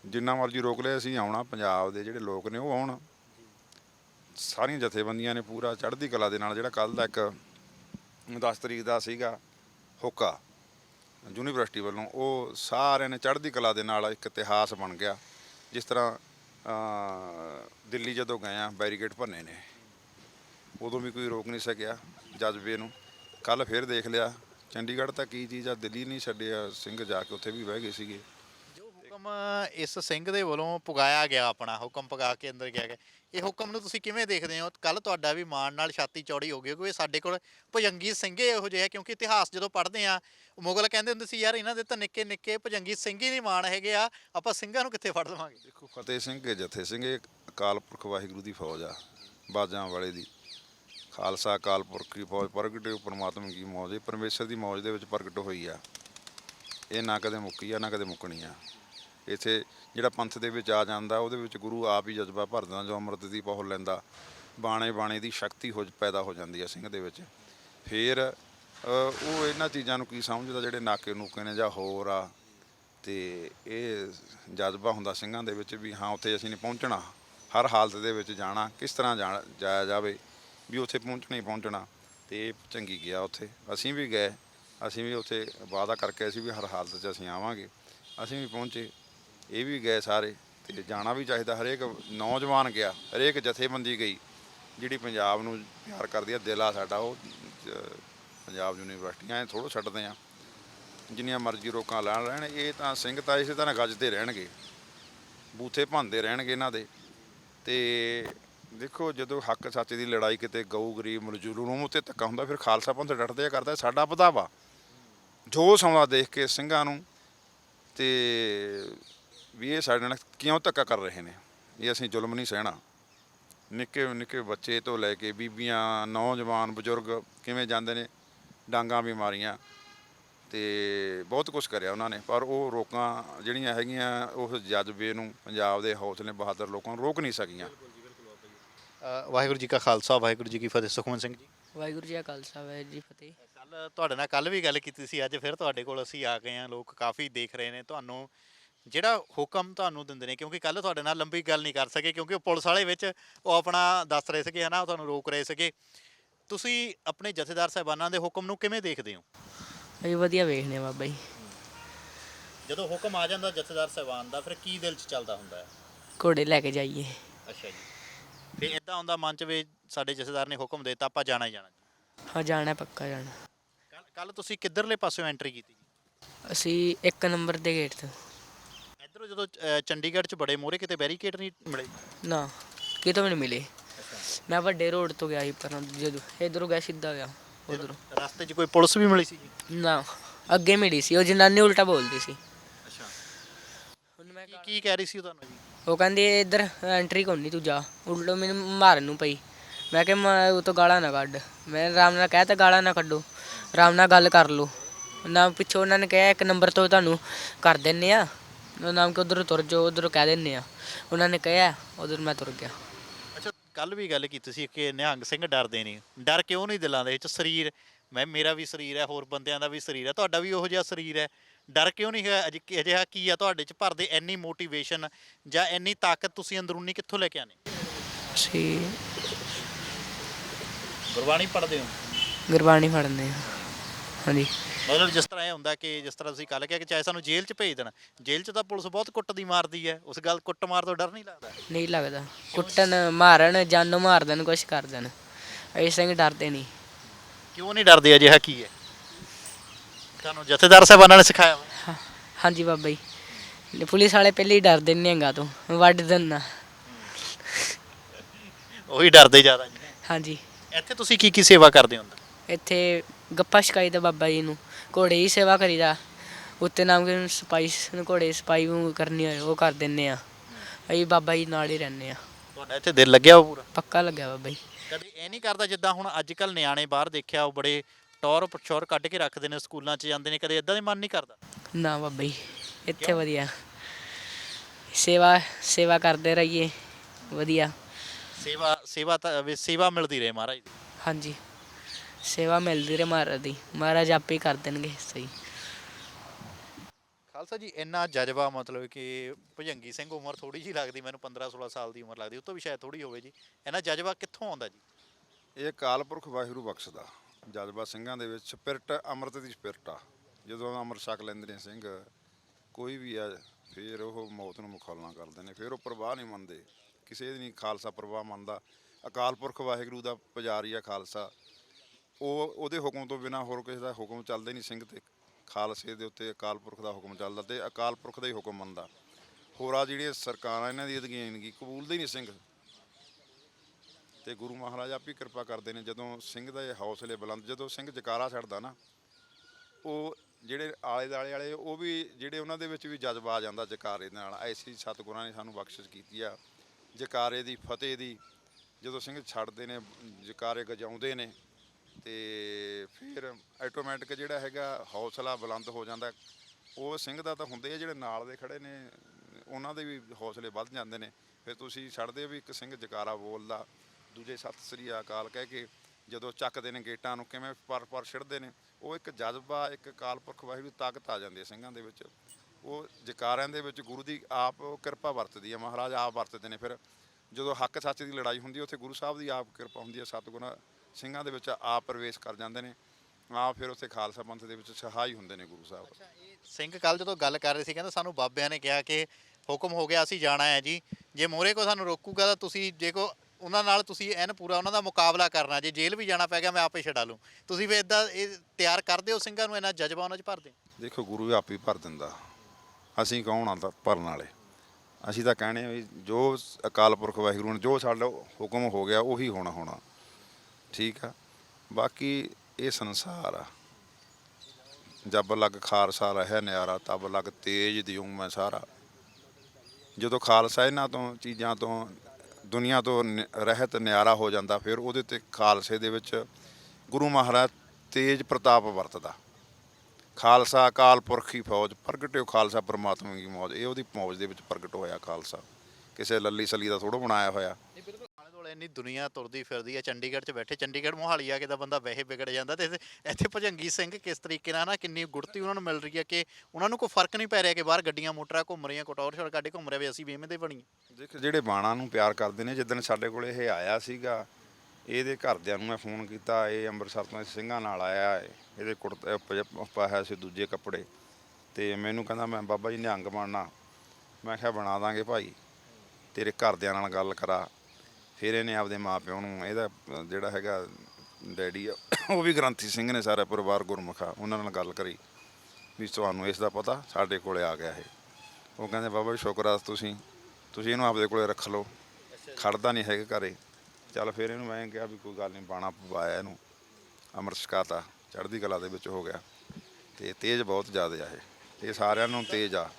ਜਿੰਨਾ ਮਰਜ਼ੀ ਰੋਕ ਲਿਆ ਅਸੀਂ ਆਉਣਾ। ਪੰਜਾਬ ਦੇ ਜਿਹੜੇ ਲੋਕ ਨੇ, ਉਹ ਆਉਣ। ਸਾਰੀਆਂ ਜਥੇਬੰਦੀਆਂ ਨੇ ਪੂਰਾ ਚੜ੍ਹਦੀ ਕਲਾ ਦੇ ਨਾਲ, ਜਿਹੜਾ ਕੱਲ ਦਾ ਇੱਕ 10 ਤਰੀਕ ਦਾ ਸੀਗਾ ਹੁੱਕਾ ਯੂਨੀਵਰਸਿਟੀ ਵੱਲੋਂ ਉਹ ਸਾਰਿਆਂ ਨੇ ਚੜ੍ਹਦੀ ਕਲਾ ਦੇ ਨਾਲ ਇੱਕ ਇਤਿਹਾਸ ਬਣ ਗਿਆ, ਜਿਸ ਤਰ੍ਹਾਂ ਦਿੱਲੀ ਜਦੋਂ ਗਏ ਆ ਬੈਰੀਕੇਡ ਭੰਨੇ ਨੇ। ਉਦੋਂ ਵੀ ਕੋਈ ਰੋਕ ਨਹੀਂ ਸਕਿਆ ਜਜ਼ਬੇ ਨੂੰ। ਕੱਲ ਫੇਰ ਦੇਖ ਲਿਆ, ਚੰਡੀਗੜ੍ਹ ਤਾਂ ਕੀ ਚੀਜ਼ ਆ, ਦਿੱਲੀ ਨਹੀਂ ਛੱਡਿਆ, ਸਿੰਘ ਜਾ ਕੇ ਉੱਥੇ ਵੀ ਬਹਿ ਗਏ ਸੀਗੇ। ਹੁਕਮ ਇਸ ਸਿੰਘ ਦੇ ਵੱਲੋਂ ਪੁਗਾਇਆ ਗਿਆ ਆਪਣਾ, ਹੁਕਮ ਪੁਗਾ ਕੇ ਅੰਦਰ ਗਿਆ ਗਿਆ। ਇਹ ਹੁਕਮ ਨੂੰ ਤੁਸੀਂ ਕਿਵੇਂ ਦੇਖਦੇ ਹੋ? ਕੱਲ ਤੁਹਾਡਾ ਵੀ ਮਾਣ ਨਾਲ ਛਾਤੀ ਚੌੜੀ ਹੋ ਗਈ, ਕਿਉਂਕਿ ਸਾਡੇ ਕੋਲ ਭਜੰਗੀ ਸਿੰਘ ਇਹੋ ਜਿਹੇ ਆ, ਕਿਉਂਕਿ ਇਤਿਹਾਸ ਜਦੋਂ ਪੜ੍ਹਦੇ ਆ ਮੁਗਲ ਕਹਿੰਦੇ ਹੁੰਦੇ ਸੀ, ਯਾਰ ਇਹਨਾਂ ਦੇ ਤਾਂ ਨਿੱਕੇ ਨਿੱਕੇ ਭਜੰਗੀ ਸਿੰਘ ਹੀ ਨਹੀਂ ਮਾਣ ਹੈਗੇ ਆ, ਆਪਾਂ ਸਿੰਘਾਂ ਨੂੰ ਕਿੱਥੇ ਫੜ ਲਵਾਂਗੇ? ਦੇਖੋ, ਫਤਿਹ ਸਿੰਘ ਜਥੇ ਸਿੰਘ ਇਹ ਅਕਾਲ ਪੁਰਖ ਵਾਹਿਗੁਰੂ ਦੀ ਫੌਜ ਆ, ਬਾਜਾਂ ਵਾਲੇ ਦੀ। ਖਾਲਸਾ ਅਕਾਲ ਪੁਰਖ ਦੀ ਫੌਜ, ਪ੍ਰਗਟ ਪਰਮਾਤਮਾ ਕੀ ਮੌਜ ਹੈ ਪਰਮੇਸ਼ਰ ਦੀ ਮੌਜ ਦੇ ਵਿੱਚ ਪ੍ਰਗਟ ਹੋਈ ਆ। ਇਹ ਨਾ ਕਦੇ ਮੁੱਕੀ ਆ, ਨਾ ਕਦੇ ਮੁੱਕਣੀ ਆ। ਇੱਥੇ ਜਿਹੜਾ ਪੰਥ ਦੇ ਵਿੱਚ ਆ ਜਾਂਦਾ, ਉਹਦੇ ਵਿੱਚ ਗੁਰੂ ਆਪ ਹੀ ਜਜ਼ਬਾ ਭਰਦਾ, ਜੋ ਅੰਮ੍ਰਿਤ ਦੀ ਪਹੁਲ ਲੈਂਦਾ। ਬਾਣੇ ਬਾਣੇ ਦੀ ਸ਼ਕਤੀ ਹੋ, ਪੈਦਾ ਹੋ ਜਾਂਦੀ ਆ ਸਿੰਘ ਦੇ ਵਿੱਚ। ਫਿਰ ਉਹ ਇਹਨਾਂ ਚੀਜ਼ਾਂ ਨੂੰ ਕੀ ਸਮਝਦਾ, ਜਿਹੜੇ ਨਾਕੇ ਨੂਕੇ ਨੇ ਜਾਂ ਹੋਰ ਆ, ਤੇ ਇਹ ਜਜ਼ਬਾ ਹੁੰਦਾ ਸਿੰਘਾਂ ਦੇ ਵਿੱਚ ਵੀ ਹਾਂ, ਉੱਥੇ ਅਸੀਂ ਨੇ ਪਹੁੰਚਣਾ। ਹਰ ਹਾਲਤ ਦੇ ਵਿੱਚ ਜਾਣਾ, ਕਿਸ ਤਰ੍ਹਾਂ ਜਾਣਾ, ਜਾਇਆ ਜਾਵੇ, ਵੀ ਉੱਥੇ ਪਹੁੰਚਣਾ ਹੀ ਪਹੁੰਚਣਾ, ਤੇ ਇਹ ਚੰਗੀ ਗਿਆ ਉੱਥੇ। ਅਸੀਂ ਵੀ ਗਏ, ਅਸੀਂ ਵੀ ਉੱਥੇ ਵਾਅਦਾ ਕਰਕੇ ਅਸੀਂ ਵੀ ਹਰ ਹਾਲਤ 'ਚ ਅਸੀਂ ਆਵਾਂਗੇ। ਅਸੀਂ ਵੀ ਪਹੁੰਚੇ। ਇਹ ਵੀ ਗਏ ਸਾਰੇ ਤੇ ਜਾਣਾ ਵੀ ਚਾਹੀਦਾ, ਹਰੇਕ ਨੌਜਵਾਨ ਗਿਆ, ਹਰੇਕ ਜਥੇਬੰਦੀ ਗਈ, ਜਿਹੜੀ ਪੰਜਾਬ ਨੂੰ ਪਿਆਰ ਕਰਦੀ ਆ, ਦਿਲ ਆ ਸਾਡਾ, ਉਹ ਪੰਜਾਬ ਯੂਨੀਵਰਸਿਟੀਆਂ ਐ ਥੋੜ੍ਹਾ ਛੱਡਦੇ ਆ, ਜਿੰਨੀਆਂ ਮਰਜ਼ੀ ਰੋਕਾਂ ਲੈਣ ਰਹਿਣ, ਇਹ ਤਾਂ ਸਿੰਘ ਤਾਂ ਇਸੇ ਤਰ੍ਹਾਂ ਗੱਜਦੇ ਰਹਿਣਗੇ, ਬੂਥੇ ਭੰਦੇ ਰਹਿਣਗੇ ਇਹਨਾਂ ਦੇ, ਤੇ ਦੇਖੋ ਜਦੋਂ ਹੱਕ ਸੱਚ ਦੀ ਲੜਾਈ ਕਿਤੇ ਗਊ, ਗਰੀਬ, ਮਜ਼ਦੂਰ ਨੂੰ ਉੱਤੇ ਧੱਕਾ ਹੁੰਦਾ, ਫਿਰ ਖਾਲਸਾ ਪੰਥ ਡਟਦੇ ਆ, ਕਰਦਾ, ਸਾਡਾ ਵਧਾਵਾ ਜੋ ਸਮਾਂ ਦੇਖ ਕੇ ਸਿੰਘਾਂ ਨੂੰ, ਤੇ ਵੀ ਇਹ ਸਾਡੇ ਨਾਲ ਕਿਉਂ ਧੱਕਾ ਕਰ ਰਹੇ ਨੇ? ਇਹ ਅਸੀਂ ਜ਼ੁਲਮ ਨਹੀਂ ਸਹਿਣਾ। ਨਿੱਕੇ ਨਿੱਕੇ ਬੱਚੇ ਤੋਂ ਲੈ ਕੇ ਬੀਬੀਆਂ ਨੌਜਵਾਨ ਬਜ਼ੁਰਗ ਕਿਵੇਂ ਜਾਂਦੇ ਨੇ? ਡਾਂਗਾ ਵੀ ਮਾਰੀਆਂ ਤੇ ਬਹੁਤ ਕੁਝ ਕਰਿਆ ਉਹਨਾਂ ਨੇ। ਪਰ ਉਹ ਰੋਕਾਂ ਜਿਹੜੀਆਂ ਹੈਗੀਆਂ ਉਸ ਜਜ਼ਬੇ ਨੂੰ ਪੰਜਾਬ ਦੇ ਹੌਸਲੇ ਬਹਾਦਰ ਲੋਕਾਂ ਨੂੰ ਰੋਕ ਨਹੀਂ ਸਕੀਆਂ। ਵਾਹਿਗੁਰੂ ਜੀ ਕਾ ਖਾਲਸਾ ਵਾਹਿਗੁਰੂ ਜੀ ਕੀ ਫਤਿਹ। ਸੁਖਮਨ ਸਿੰਘ ਜੀ। ਵਾਹਿਗੁਰੂ ਜੀ ਕਾ ਖਾਲਸਾ ਵਾਹਿਗੁਰੂ ਜੀ ਕੀ ਫਤਿਹ। ਕੱਲ ਤੁਹਾਡੇ ਨਾਲ ਕੱਲ ਵੀ ਗੱਲ ਕੀਤੀ ਸੀ। ਅੱਜ ਫਿਰ ਤੁਹਾਡੇ ਕੋਲ ਅਸੀਂ ਆ ਗਏ ਆ ਲੋਕ ਕਾਫੀ ਦੇਖ ਰਹੇ ਨੇ। ਤੁਹਾਨੂੰ ਜਿਹੜਾ ਹੁਕਮ ਤੁਹਾਨੂੰ ਦਿੰਦੇ ਨੇ ਕਿਉਂਕਿ ਕੱਲ ਤੁਹਾਡੇ ਨਾਲ ਲੰਬੀ ਗੱਲ ਨਹੀਂ ਕਰ ਸਕੇ ਕਿਉਂਕਿ ਉਹ ਪੁਲਿਸ ਵਾਲੇ ਵਿੱਚ ਉਹ ਆਪਣਾ ਦੱਸ ਰਹੇ ਸੀਗੇ ਹਨਾ ਉਹ ਤੁਹਾਨੂੰ ਰੋਕ ਰਹੇ ਸੀਗੇ। ਤੁਸੀਂ ਆਪਣੇ ਜਥੇਦਾਰ ਸਾਹਿਬਾਨਾਂ ਦੇ ਹੁਕਮ ਨੂੰ ਕਿਵੇਂ ਦੇਖਦੇ ਹੋ? ਅਸੀਂ ਵਧੀਆ ਵੇਖਨੇ ਬਾਬਾ ਜੀ। ਜਦੋਂ ਹੁਕਮ ਆ ਜਾਂਦਾ ਜਥੇਦਾਰ ਸਾਹਿਬਾਨ ਦਾ ਫਿਰ ਕੀ ਦਿਲ 'ਚ ਚੱਲਦਾ ਹੁੰਦਾ ਹੈ? ਘੋੜੇ ਲੈ ਕੇ ਜਾਈਏ। ਅੱਛਾ ਜੀ। ਫਿਰ ਇਦਾਂ ਹੁੰਦਾ ਮਨ 'ਚ ਵੀ ਸਾਡੇ ਜਥੇਦਾਰ ਨੇ ਹੁਕਮ ਦੇ ਦਿੱਤਾ ਆਪਾਂ ਜਾਣਾ ਹੀ ਜਾਣਾ। ਹਾਂ ਜਾਣਾ ਪੱਕਾ ਜਾਣਾ। ਕੱਲ ਤੁਸੀਂ ਕਿੱਧਰਲੇ ਪਾਸਿਓਂ ਐਂਟਰੀ ਕੀਤੀ ਅਸੀਂ ਇੱਕ ਨੰਬਰ ਦੇ ਗੇਟ ਤੋਂ। ਇਧਰੋਂ ਜਦੋਂ ਅ, ਚੰਡੀਗੜ੍ਹ 'ਚ ਬੜੇ ਮੋਰੇ ਕਿਤੇ ਬੈਰੀਕੇਡ ਨਹੀਂ ਮਿਲੇ? ਨਾ ਕਿਤੋਂ ਵੀ ਨਹੀਂ ਮਿਲੇ। ਮੈਂ ਵੱਡੇ ਰੋਡ ਤੋਂ ਗਿਆ ਸੀ ਪਰ ਜਦੋਂ ਇਧਰੋਂ ਗਿਆ ਸਿੱਧਾ ਗਿਆ ਉਧਰੋਂ। ਰਸਤੇ 'ਚ ਕੋਈ ਪੁਲਿਸ ਵੀ ਮਿਲੀ ਸੀ ਨਾ ਅੱਗੇ ਮਿਲੀ ਸੀ ਉਹ ਜਨਾਨੀ ਉਲਟਾ ਬੋਲਦੀ ਸੀ। ਅੱਛਾ। ਹੁਣ ਮੈਂ ਕੀ ਕੀ ਕਹਿ ਰਹੀ ਸੀ ਉਹ ਤੁਹਾਨੂੰ ਜੀ? ਉਹ ਕਹਿੰਦੀ ਇੱਧਰ ਐਂਟਰੀ ਕੋਨੀ ਤੂੰ ਜਾ। ਉਲਟੋ ਮੈਨੂੰ ਮਾਰਨ ਨੂੰ ਪਈ। ਮੈਂ ਕਿਹਾ ਮੈਂ ਉਹ ਤੋਂ ਗਾਲਾਂ ਨਾ ਕੱਢ। ਮੈਂ ਆਰਾਮ ਨਾਲ ਕਹਿ ਤਾ ਗਾਲਾਂ ਨਾ ਕੱਢੋ। ਆਰਾਮ ਨਾਲ ਗੱਲ ਕਰ ਲਓ। ਨਾ ਪਿੱਛੋਂ ਉਹਨਾਂ ਨੇ ਕਿਹਾ ਇੱਕ ਨੰਬਰ ਤੋਂ ਤੁਹਾਨੂੰ ਕਰ ਦਿੰਨੇ ਆ। ਉਹ ਨਾਮ ਕਿ ਉਧਰ ਤੁਰ ਜਾਓ ਉਧਰ ਕਹਿ ਦਿੰਨੇ ਆ। ਉਹਨਾਂ ਨੇ ਕਿਹਾ ਉਧਰ ਮੈਂ ਤੁਰ ਗਿਆ। ਅੱਛਾ ਕੱਲ ਵੀ ਗੱਲ ਕੀਤੀ ਸੀ ਕਿ ਨਿਹੰਗ ਸਿੰਘ ਡਰਦੇ ਨਹੀਂ। ਡਰ ਕਿਉਂ ਨਹੀਂ ਦਿਲਾਂ ਦੇ ਵਿੱਚ? ਸਰੀਰ ਮੈਂ ਮੇਰਾ ਵੀ ਸਰੀਰ ਹੈ ਹੋਰ ਬੰਦਿਆਂ ਦਾ ਵੀ ਸਰੀਰ ਹੈ ਤੁਹਾਡਾ ਵੀ ਉਹੋ ਜਿਹਾ ਸਰੀਰ ਹੈ। ਡਰ ਕਿਉਂ ਨਹੀਂ ਹੈ ਅਜਿ- ਅਜਿਹਾ ਕੀ ਆ ਤੁਹਾਡੇ ਚ? ਭਰਦੇ ਇੰਨੀ ਮੋਟੀਵੇਸ਼ਨ ਜਾਂ ਇੰਨੀ ਤਾਕਤ ਤੁਸੀਂ ਅੰਦਰੂਨੀ ਕਿੱਥੋਂ ਲੈ ਕੇ ਆਨੇ ਅਸੀਂ ਗੁਰਬਾਣੀ ਪੜ੍ਹਦੇ ਹੋ? ਗੁਰਬਾਣੀ ਫੜਨੇ ਆ ਹਾਂਜੀ। ਮਤਲਬ ਜਿਸ ਤਰ੍ਹਾਂ ਇਹ ਹੁੰਦਾ ਕਿ ਜਿਸ ਤਰ੍ਹਾਂ ਤੁਸੀਂ ਕੱਲ ਕਿਹਾ ਕਿ ਚਾਹੇ ਸਾਨੂੰ ਜੇਲ੍ਹ 'ਚ ਭੇਜ ਦੇਣ ਜੇਲ੍ਹ 'ਚ ਤਾਂ ਪੁਲਿਸ ਬਹੁਤ ਕੁੱਟਦੀ ਮਾਰਦੀ ਹੈ ਉਸ ਗੱਲ ਕੁੱਟ ਮਾਰ ਤੋਂ ਡਰ ਨਹੀਂ ਲੱਗਦਾ? ਨਹੀਂ ਲੱਗਦਾ। ਕੁੱਟਣ ਮਾਰਨ ਜਾਨੋਂ ਮਾਰ ਦੇਣ ਕੁਛ ਕਰ ਦੇਣ। ਅਸੀਂ ਸਿੰਘ ਡਰਦੇ ਨਹੀਂ। ਕਿਉਂ ਨਹੀਂ ਡਰਦੇ ਅਜਿਹਾ ਕੀ ਹੈ? ਤੁਹਾਨੂੰ ਜਥੇਦਾਰ ਸਾਹਿਬਾਨਾਂ ਨੇ ਸਿਖਾਇਆ ਵਾ? ਹਾਂ- ਹਾਂਜੀ ਬਾਬਾ ਜੀ। ਪੁਲਿਸ ਵਾਲੇ ਪਹਿਲੇ ਹੀ ਡਰਦੇ ਨੇ ਹੈਗਾ ਤੋਂ ਵੱਢ ਦਿੰਨਾ ਉਹੀ ਡਰਦੇ ਜ਼ਿਆਦਾ ਜੀ। ਹਾਂਜੀ। ਇੱਥੇ ਤੁਸੀਂ ਕੀ ਕੀ ਸੇਵਾ ਕਰਦੇ ਹੋ ਅੰਦਰ? ਇੱਥੇ ਗੱਪਾ ਸ਼ਿਕਾਈ ਦਾ ਬਾਬਾ ਜੀ ਨੂੰ। ਘੋੜੇ ਦੀ ਸੇਵਾ ਕਰੀਦਾ। ਉੱਤੇ ਨਾਮ ਕਿ ਸਪਾਈ ਘੋੜੇ ਸਪਾਈ ਨੂੰ ਕਰਨੀ ਹੋਏ ਉਹ ਕਰ ਦਿੰਨੇ ਆ। ਅਸੀਂ ਬਾਬਾ ਜੀ ਨਾਲ ਹੀ ਰਹਿੰਦੇ ਆ। ਤੁਹਾਡਾ ਇੱਥੇ ਦਿਲ ਲੱਗਿਆ ਵਾ ਪੂਰਾ? ਪੱਕਾ ਲੱਗਿਆ ਬਾਬਾ ਜੀ। ਕਦੇ ਇਹ ਨਹੀਂ ਕਰਦਾ ਜਿੱਦਾਂ ਹੁਣ ਅੱਜ ਕੱਲ ਨਿਆਣੇ ਬਾਹਰ ਦੇਖਿਆ ਉਹ ਬੜੇ ਟੌਰ ਪਛੌਰ ਕੱਢ ਕੇ ਰੱਖਦੇ ਨੇ ਸਕੂਲਾਂ 'ਚ ਜਾਂਦੇ ਨੇ ਕਦੇ ਇਦਾਂ ਦੇ ਮਨ ਨਹੀਂ ਕਰਦਾ? ਨਾ ਬਾਬਾ ਜੀ ਇੱਥੇ ਵਧੀਆ। ਸੇਵਾ ਸੇਵਾ ਕਰਦੇ ਰਹੀਏ ਵਧੀਆ। ਸੇਵਾ ਸੇਵਾ ਤਾਂ ਵੀ ਸੇਵਾ ਮਿਲਦੀ ਰਹੇ ਮਹਾਰਾਜ ਦੀ। ਹਾਂਜੀ। ਸੇਵਾ ਮਿਲਦੀ ਰਹੇ ਮਹਾਰਾਜ ਦੀ। ਮਹਾਰਾਜ ਆਪੇ ਕਰ ਦੇਣਗੇ ਸਹੀ। ਖਾਲਸਾ ਜੀ ਇੰਨਾ ਜਜ਼ਬਾ ਮਤਲਬ ਕਿ ਭੁਜੰਗੀ ਸਿੰਘ ਉਮਰ ਥੋੜੀ ਜੀ ਲੱਗਦੀ ਮੈਨੂੰ 15 16 ਸਾਲ ਦੀ ਉਮਰ ਲੱਗਦੀ ਉਹ ਤੋਂ ਵੀ ਸ਼ਾਇਦ ਥੋੜੀ ਹੋਵੇ ਜੀ। ਇੰਨਾ ਜਜ਼ਬਾ ਕਿੱਥੋਂ ਆਉਂਦਾ ਜੀ? ਇਹ ਕਾਲਪੁਰਖ ਵਾਹਿਗੁਰੂ ਬਖਸ਼ਦਾ ਜਜ਼ਬਾ ਸਿੰਘਾਂ ਦੇ ਵਿੱਚ ਸਪਿਰਟ ਅੰਮ੍ਰਿਤ ਦੀ ਸਪਿਰਟ ਆ। ਜਦੋਂ ਅੰਮ੍ਰਿਤ ਛਕ ਲੈਂਦੇ ਨੇ ਸਿੰਘ ਕੋਈ ਵੀ ਆ ਫਿਰ ਉਹ ਮੌਤ ਨੂੰ ਮੁਖਾਲਣਾ ਕਰਦੇ ਨੇ। ਫਿਰ ਉਹ ਪ੍ਰਵਾਹ ਨਹੀਂ ਮੰਨਦੇ। ਕਿਸੇ ਦੀ ਨਹੀਂ ਖਾਲਸਾ ਪ੍ਰਵਾਹ ਮੰਨਦਾ। ਅਕਾਲ ਪੁਰਖ ਵਾਹਿਗੁਰੂ ਦਾ ਪੁਜਾਰੀ ਆ ਖਾਲਸਾ। ਉਹ ਉਹਦੇ ਹੁਕਮ ਤੋਂ ਬਿਨਾ ਹੋਰ ਕਿਸੇ ਦਾ ਹੁਕਮ ਚੱਲਦਾ ਹੀ ਨਹੀਂ ਸਿੰਘ ਤੇ ਖਾਲਸੇ ਦੇ ਉੱਤੇ ਅਕਾਲ ਪੁਰਖ ਦਾ ਹੁਕਮ ਚੱਲਦਾ ਤੇ ਅਕਾਲ ਪੁਰਖ ਦਾ ਹੀ ਹੁਕਮ ਮੰਨਦਾ। ਹੋਰਾਂ ਜਿਹੜੀਆਂ ਸਰਕਾਰਾਂ ਇਹਨਾਂ ਦੀ ਅਧੀਨਗੀ ਕਬੂਲਦੇ ਹੀ ਨਹੀਂ ਸਿੰਘ? ਤੇ ਗੁਰੂ ਮਹਾਰਾਜ ਆਪ ਹੀ ਕਿਰਪਾ ਕਰਦੇ ਨੇ ਜਦੋਂ ਸਿੰਘ ਦਾ ਇਹ ਹੌਸਲੇ ਬੁਲੰਦ, ਜਦੋਂ ਸਿੰਘ ਜਕਾਰਾ ਛੱਡਦਾ ਨਾ, ਉਹ ਜਿਹੜੇ ਆਲੇ ਦਾਲੇ ਵਾਲੇ, ਉਹ ਵੀ ਜਿਹੜੇ ਉਹਨਾਂ ਦੇ ਵਿੱਚ ਵੀ ਜਜ਼ਬਾ ਆ ਜਾਂਦਾ ਜਕਾਰੇ ਦੇ ਨਾਲ। ਐਸੀ ਸਤਿਗੁਰਾਂ ਨੇ ਸਾਨੂੰ ਬਖਸ਼ਿਸ਼ ਕੀਤੀ ਆ। ਜਕਾਰੇ ਦੀ, ਫਤਿਹ ਦੀ, ਜਦੋਂ ਸਿੰਘ ਛੱਡਦੇ ਨੇ, ਜਕਾਰੇ ਗਜਾਉਂਦੇ ਨੇ ਤੇ ਫਿਰ ਆਟੋਮੈਟਿਕ ਜਿਹੜਾ ਹੈਗਾ ਹੌਸਲਾ ਬੁਲੰਦ ਹੋ ਜਾਂਦਾ। ਉਹ ਸਿੰਘ ਦਾ ਤਾਂ ਹੁੰਦੇ ਆ ਜਿਹੜੇ ਨਾਲ ਦੇ ਖੜੇ ਨੇ, ਉਹਨਾਂ ਦੇ ਵੀ ਹੌਸਲੇ ਵੱਧ ਜਾਂਦੇ ਨੇ। ਫਿਰ ਤੁਸੀਂ ਛੱਡਦੇ ਹੋ ਵੀ ਇੱਕ ਸਿੰਘ ਜਕਾਰਾ ਬੋਲਦਾ, ਦੂਜੇ ਸਤਿ ਸ੍ਰੀ ਅਕਾਲ ਕਹਿ ਕੇ ਜਦੋਂ ਚੱਕਦੇ ਨੇ ਗੇਟਾਂ ਨੂੰ ਕਿਵੇਂ ਪਰ ਪਰ ਛਿੜਦੇ ਨੇ, ਉਹ ਇੱਕ ਜਜ਼ਬਾ, ਇੱਕ ਕਾਲਪੁਰਖ ਵਾਹਿਗੁਰੂ ਤਾਕਤ ਆ ਜਾਂਦੀ ਹੈ ਸਿੰਘਾਂ ਦੇ ਵਿੱਚ। ਉਹ ਜਕਾਰਿਆਂ ਦੇ ਵਿੱਚ ਗੁਰੂ ਦੀ ਆਪ ਕਿਰਪਾ ਵਰਤਦੀ ਹੈ, ਮਹਾਰਾਜ ਆਪ ਵਰਤਦੇ ਨੇ। ਫਿਰ ਜਦੋਂ ਹੱਕ ਸੱਚ ਦੀ ਲੜਾਈ ਹੁੰਦੀ ਉੱਥੇ ਗੁਰੂ ਸਾਹਿਬ ਦੀ ਆਪ ਕਿਰਪਾ ਹੁੰਦੀ ਹੈ ਸਤਿਗੁਰਾਂ ਸਿੰਘਾਂ ਦੇ ਵਿੱਚ ਆਪ ਪ੍ਰਵੇਸ਼ ਕਰ ਜਾਂਦੇ ਨੇ ਆਪ ਫਿਰ ਉੱਥੇ ਖਾਲਸਾ ਪੰਥ ਦੇ ਵਿੱਚ ਸਹਾਈ ਹੁੰਦੇ ਨੇ ਗੁਰੂ ਸਾਹਿਬ। ਸਿੰਘ ਕੱਲ ਜਦੋਂ ਗੱਲ ਕਰ ਰਹੇ ਸੀ ਕਹਿੰਦਾ ਸਾਨੂੰ ਬਾਬਿਆਂ ਨੇ ਕਿਹਾ ਕਿ ਹੁਕਮ ਹੋ ਗਿਆ ਅਸੀਂ ਜਾਣਾ ਹੈ ਜੀ। ਜੇ ਮੋਰੇ ਕੋ ਸਾਨੂੰ ਰੋਕੂਗਾ ਤਾਂ ਤੁਸੀਂ ਜੇ ਕੋ ਉਹਨਾਂ ਨਾਲ ਤੁਸੀਂ ਐਨ ਪੂਰਾ ਉਹਨਾਂ ਦਾ ਮੁਕਾਬਲਾ ਕਰਨਾ ਜੇ ਜੇਲ੍ਹ ਵੀ ਜਾਣਾ ਪੈ ਗਿਆ ਮੈਂ ਆਪੇ ਛਡਾ ਲੂੰ ਤੁਸੀਂ ਵੀ ਇਦਾਂ ਇਹ ਤਿਆਰ ਕਰਦੇ ਹੋ ਸਿੰਘਾਂ ਨੂੰ ਇਹਨਾਂ ਜਜ਼ਬਾ ਉਹਨਾਂ 'ਚ ਭਰਦੇ ਦੇਖੋ ਗੁਰੂ ਆਪ ਹੀ ਭਰ ਦਿੰਦਾ। ਅਸੀਂ ਕੌਣ ਆ ਤਾਂ ਭਰਨ ਵਾਲੇ? ਅਸੀਂ ਤਾਂ ਕਹਿੰਦੇ ਵੀ ਜੋ ਅਕਾਲ ਪੁਰਖ ਵਾਹਿਗੁਰੂ ਨੇ ਜੋ ਸਾਡਾ ਹੁਕਮ ਹੋ ਗਿਆ ਉਹੀ ਹੋਣਾ ਹੋਣਾ ਠੀਕ ਆ। ਬਾਕੀ ਇਹ ਸੰਸਾਰ ਆ। ਜਬ ਲਗ ਖਾਲਸਾ ਰਹਿ ਨਿਆਰਾ, ਤਬ ਲਗ ਤੇਜ ਦਿਉ ਮੈਂ ਸਾਰਾ। ਜਦੋਂ ਖਾਲਸਾ ਇਹਨਾਂ ਤੋਂ, ਚੀਜ਼ਾਂ ਤੋਂ, ਦੁਨੀਆ ਤੋਂ ਨ- ਰਹਿਤ ਨਿਆਰਾ ਹੋ ਜਾਂਦਾ, ਫਿਰ ਉਹਦੇ ਤੇ ਖਾਲਸੇ ਦੇ ਵਿੱਚ ਗੁਰੂ ਮਹਾਰਾਜ ਤੇਜ ਪ੍ਰਤਾਪ ਵਰਤਦਾ। ਖਾਲਸਾ ਅਕਾਲ ਪੁਰਖੀ ਫੌਜ, ਪ੍ਰਗਟਿਓ ਖਾਲਸਾ ਪਰਮਾਤਮਾ ਦੀ ਮੌਜ। ਇਹ ਉਹਦੀ ਮੌਜ ਦੇ ਵਿੱਚ ਪ੍ਰਗਟ ਹੋਇਆ ਖਾਲਸਾ। ਕਿਸੇ ਲੱਲੀ ਸਲੀ ਦਾ ਥੋੜਾ ਬਣਾਇਆ ਹੋਇਆ। ਇੰਨੀ ਦੁਨੀਆ ਤੁਰਦੀ ਫਿਰਦੀ ਹੈ ਚੰਡੀਗੜ੍ਹ 'ਚ ਬੈਠੇ, ਚੰਡੀਗੜ੍ਹ ਮੋਹਾਲੀ ਆ ਕੇ ਤਾਂ ਬੰਦਾ ਵੈਸੇ ਵਿਗੜ ਜਾਂਦਾ ਤੇ ਇੱਥੇ- ਇੱਥੇ ਭਜੰਗੀ ਸਿੰਘ ਕਿਸ ਤਰੀਕੇ ਨਾਲ ਨਾ ਕਿੰਨੀ ਗੁੜਤੀ ਉਹਨਾਂ ਨੂੰ ਮਿਲ ਰਹੀ ਹੈ ਕਿ ਉਹਨਾਂ ਨੂੰ ਕੋਈ ਫ਼ਰਕ ਨਹੀਂ ਪੈ ਰਿਹਾ ਕਿ ਬਾਹਰ ਗੱਡੀਆਂ, ਮੋਟਰਾਂ ਘੁੰਮ ਰਹੀਆਂ, ਕਟੌਰ ਛੜ ਕੱਢ ਘੁੰਮ ਰਿਹਾ ਵੀ ਅਸੀਂ ਵੀ ਐਵੇਂ ਦੇ ਬਣੀ ਦੇਖ, ਜਿਹੜੇ ਬਾਣਾ ਨੂੰ ਪਿਆਰ ਕਰਦੇ ਨੇ, ਜਿੱਦਣ ਸਾਡੇ ਕੋਲ ਇਹ ਆਇਆ ਸੀਗਾ, ਇਹਦੇ ਘਰਦਿਆਂ ਨੂੰ ਮੈਂ ਫੋਨ ਕੀਤਾ, ਇਹ ਅੰਮ੍ਰਿਤਸਰ ਤੋਂ ਸਿੰਘਾਂ ਨਾਲ ਆਇਆ ਹੈ ਇਹਦੇ ਕੁੜਤਾ ਪਜ- ਪਾਇਆ ਸੀ ਦੂਜੇ ਕੱਪੜੇ, ਤੇ ਮੈਨੂੰ ਕਹਿੰਦਾ, ਮੈਂ ਬਾਬਾ ਜੀ, ਨਿਹੰਗ ਬਣਨਾ। ਮੈਂ ਕਿਹਾ, ਬਣਾ ਦਾਂਗੇ ਭਾਈ, ਤੇਰੇ ਘਰਦਿਆਂ ਨਾਲ ਗੱਲ ਕਰਾ। ਫਿਰ ਇਹਨੇ ਆਪਦੇ ਮਾਪਿਆਂ ਨੂੰ ਇਹਦਾ ਜਿਹੜਾ ਹੈਗਾ ਡੈਡੀ ਆ, ਉਹ ਵੀ ਗ੍ਰੰਥੀ ਸਿੰਘ ਨੇ ਸਾਰਾ ਪਰਿਵਾਰ ਗੁਰਮੁਖਾ, ਉਹਨਾਂ ਨਾਲ ਗੱਲ ਕਰੀ ਵੀ ਤੁਹਾਨੂੰ ਇਸ ਦਾ ਪਤਾ, ਸਾਡੇ ਕੋਲੇ ਆ ਗਿਆ ਇਹ। ਉਹ ਕਹਿੰਦੇ, ਬਾਬਾ ਜੀ ਸ਼ੁਕਰਾਸ ਤੁਸੀਂ ਤੁਸੀਂ ਇਹਨੂੰ ਆਪਦੇ ਕੋਲੇ ਰੱਖ ਲਓ। ਖੜਦਾ ਨਹੀਂ ਹੈਗਾ ਘਰੇ। ਚੱਲ ਫਿਰ ਇਹਨੂੰ ਮੈਂ ਕਿਹਾ ਵੀ ਕੋਈ ਗੱਲ ਨਹੀਂ, ਬਾਣਾ ਪਵਾਇਆ ਇਹਨੂੰ। ਅੰਮ੍ਰਿਤ ਛਕਾਤਾ, ਚੜ੍ਹਦੀ ਕਲਾ ਦੇ ਵਿੱਚ ਹੋ ਗਿਆ। ਤੇ ਤੇਜ਼ ਬਹੁਤ ਜ਼ਿਆਦਾ ਆ ਇਹ। ਇਹ ਸਾਰਿਆਂ ਨੂੰ ਤੇਜ਼ ਆ।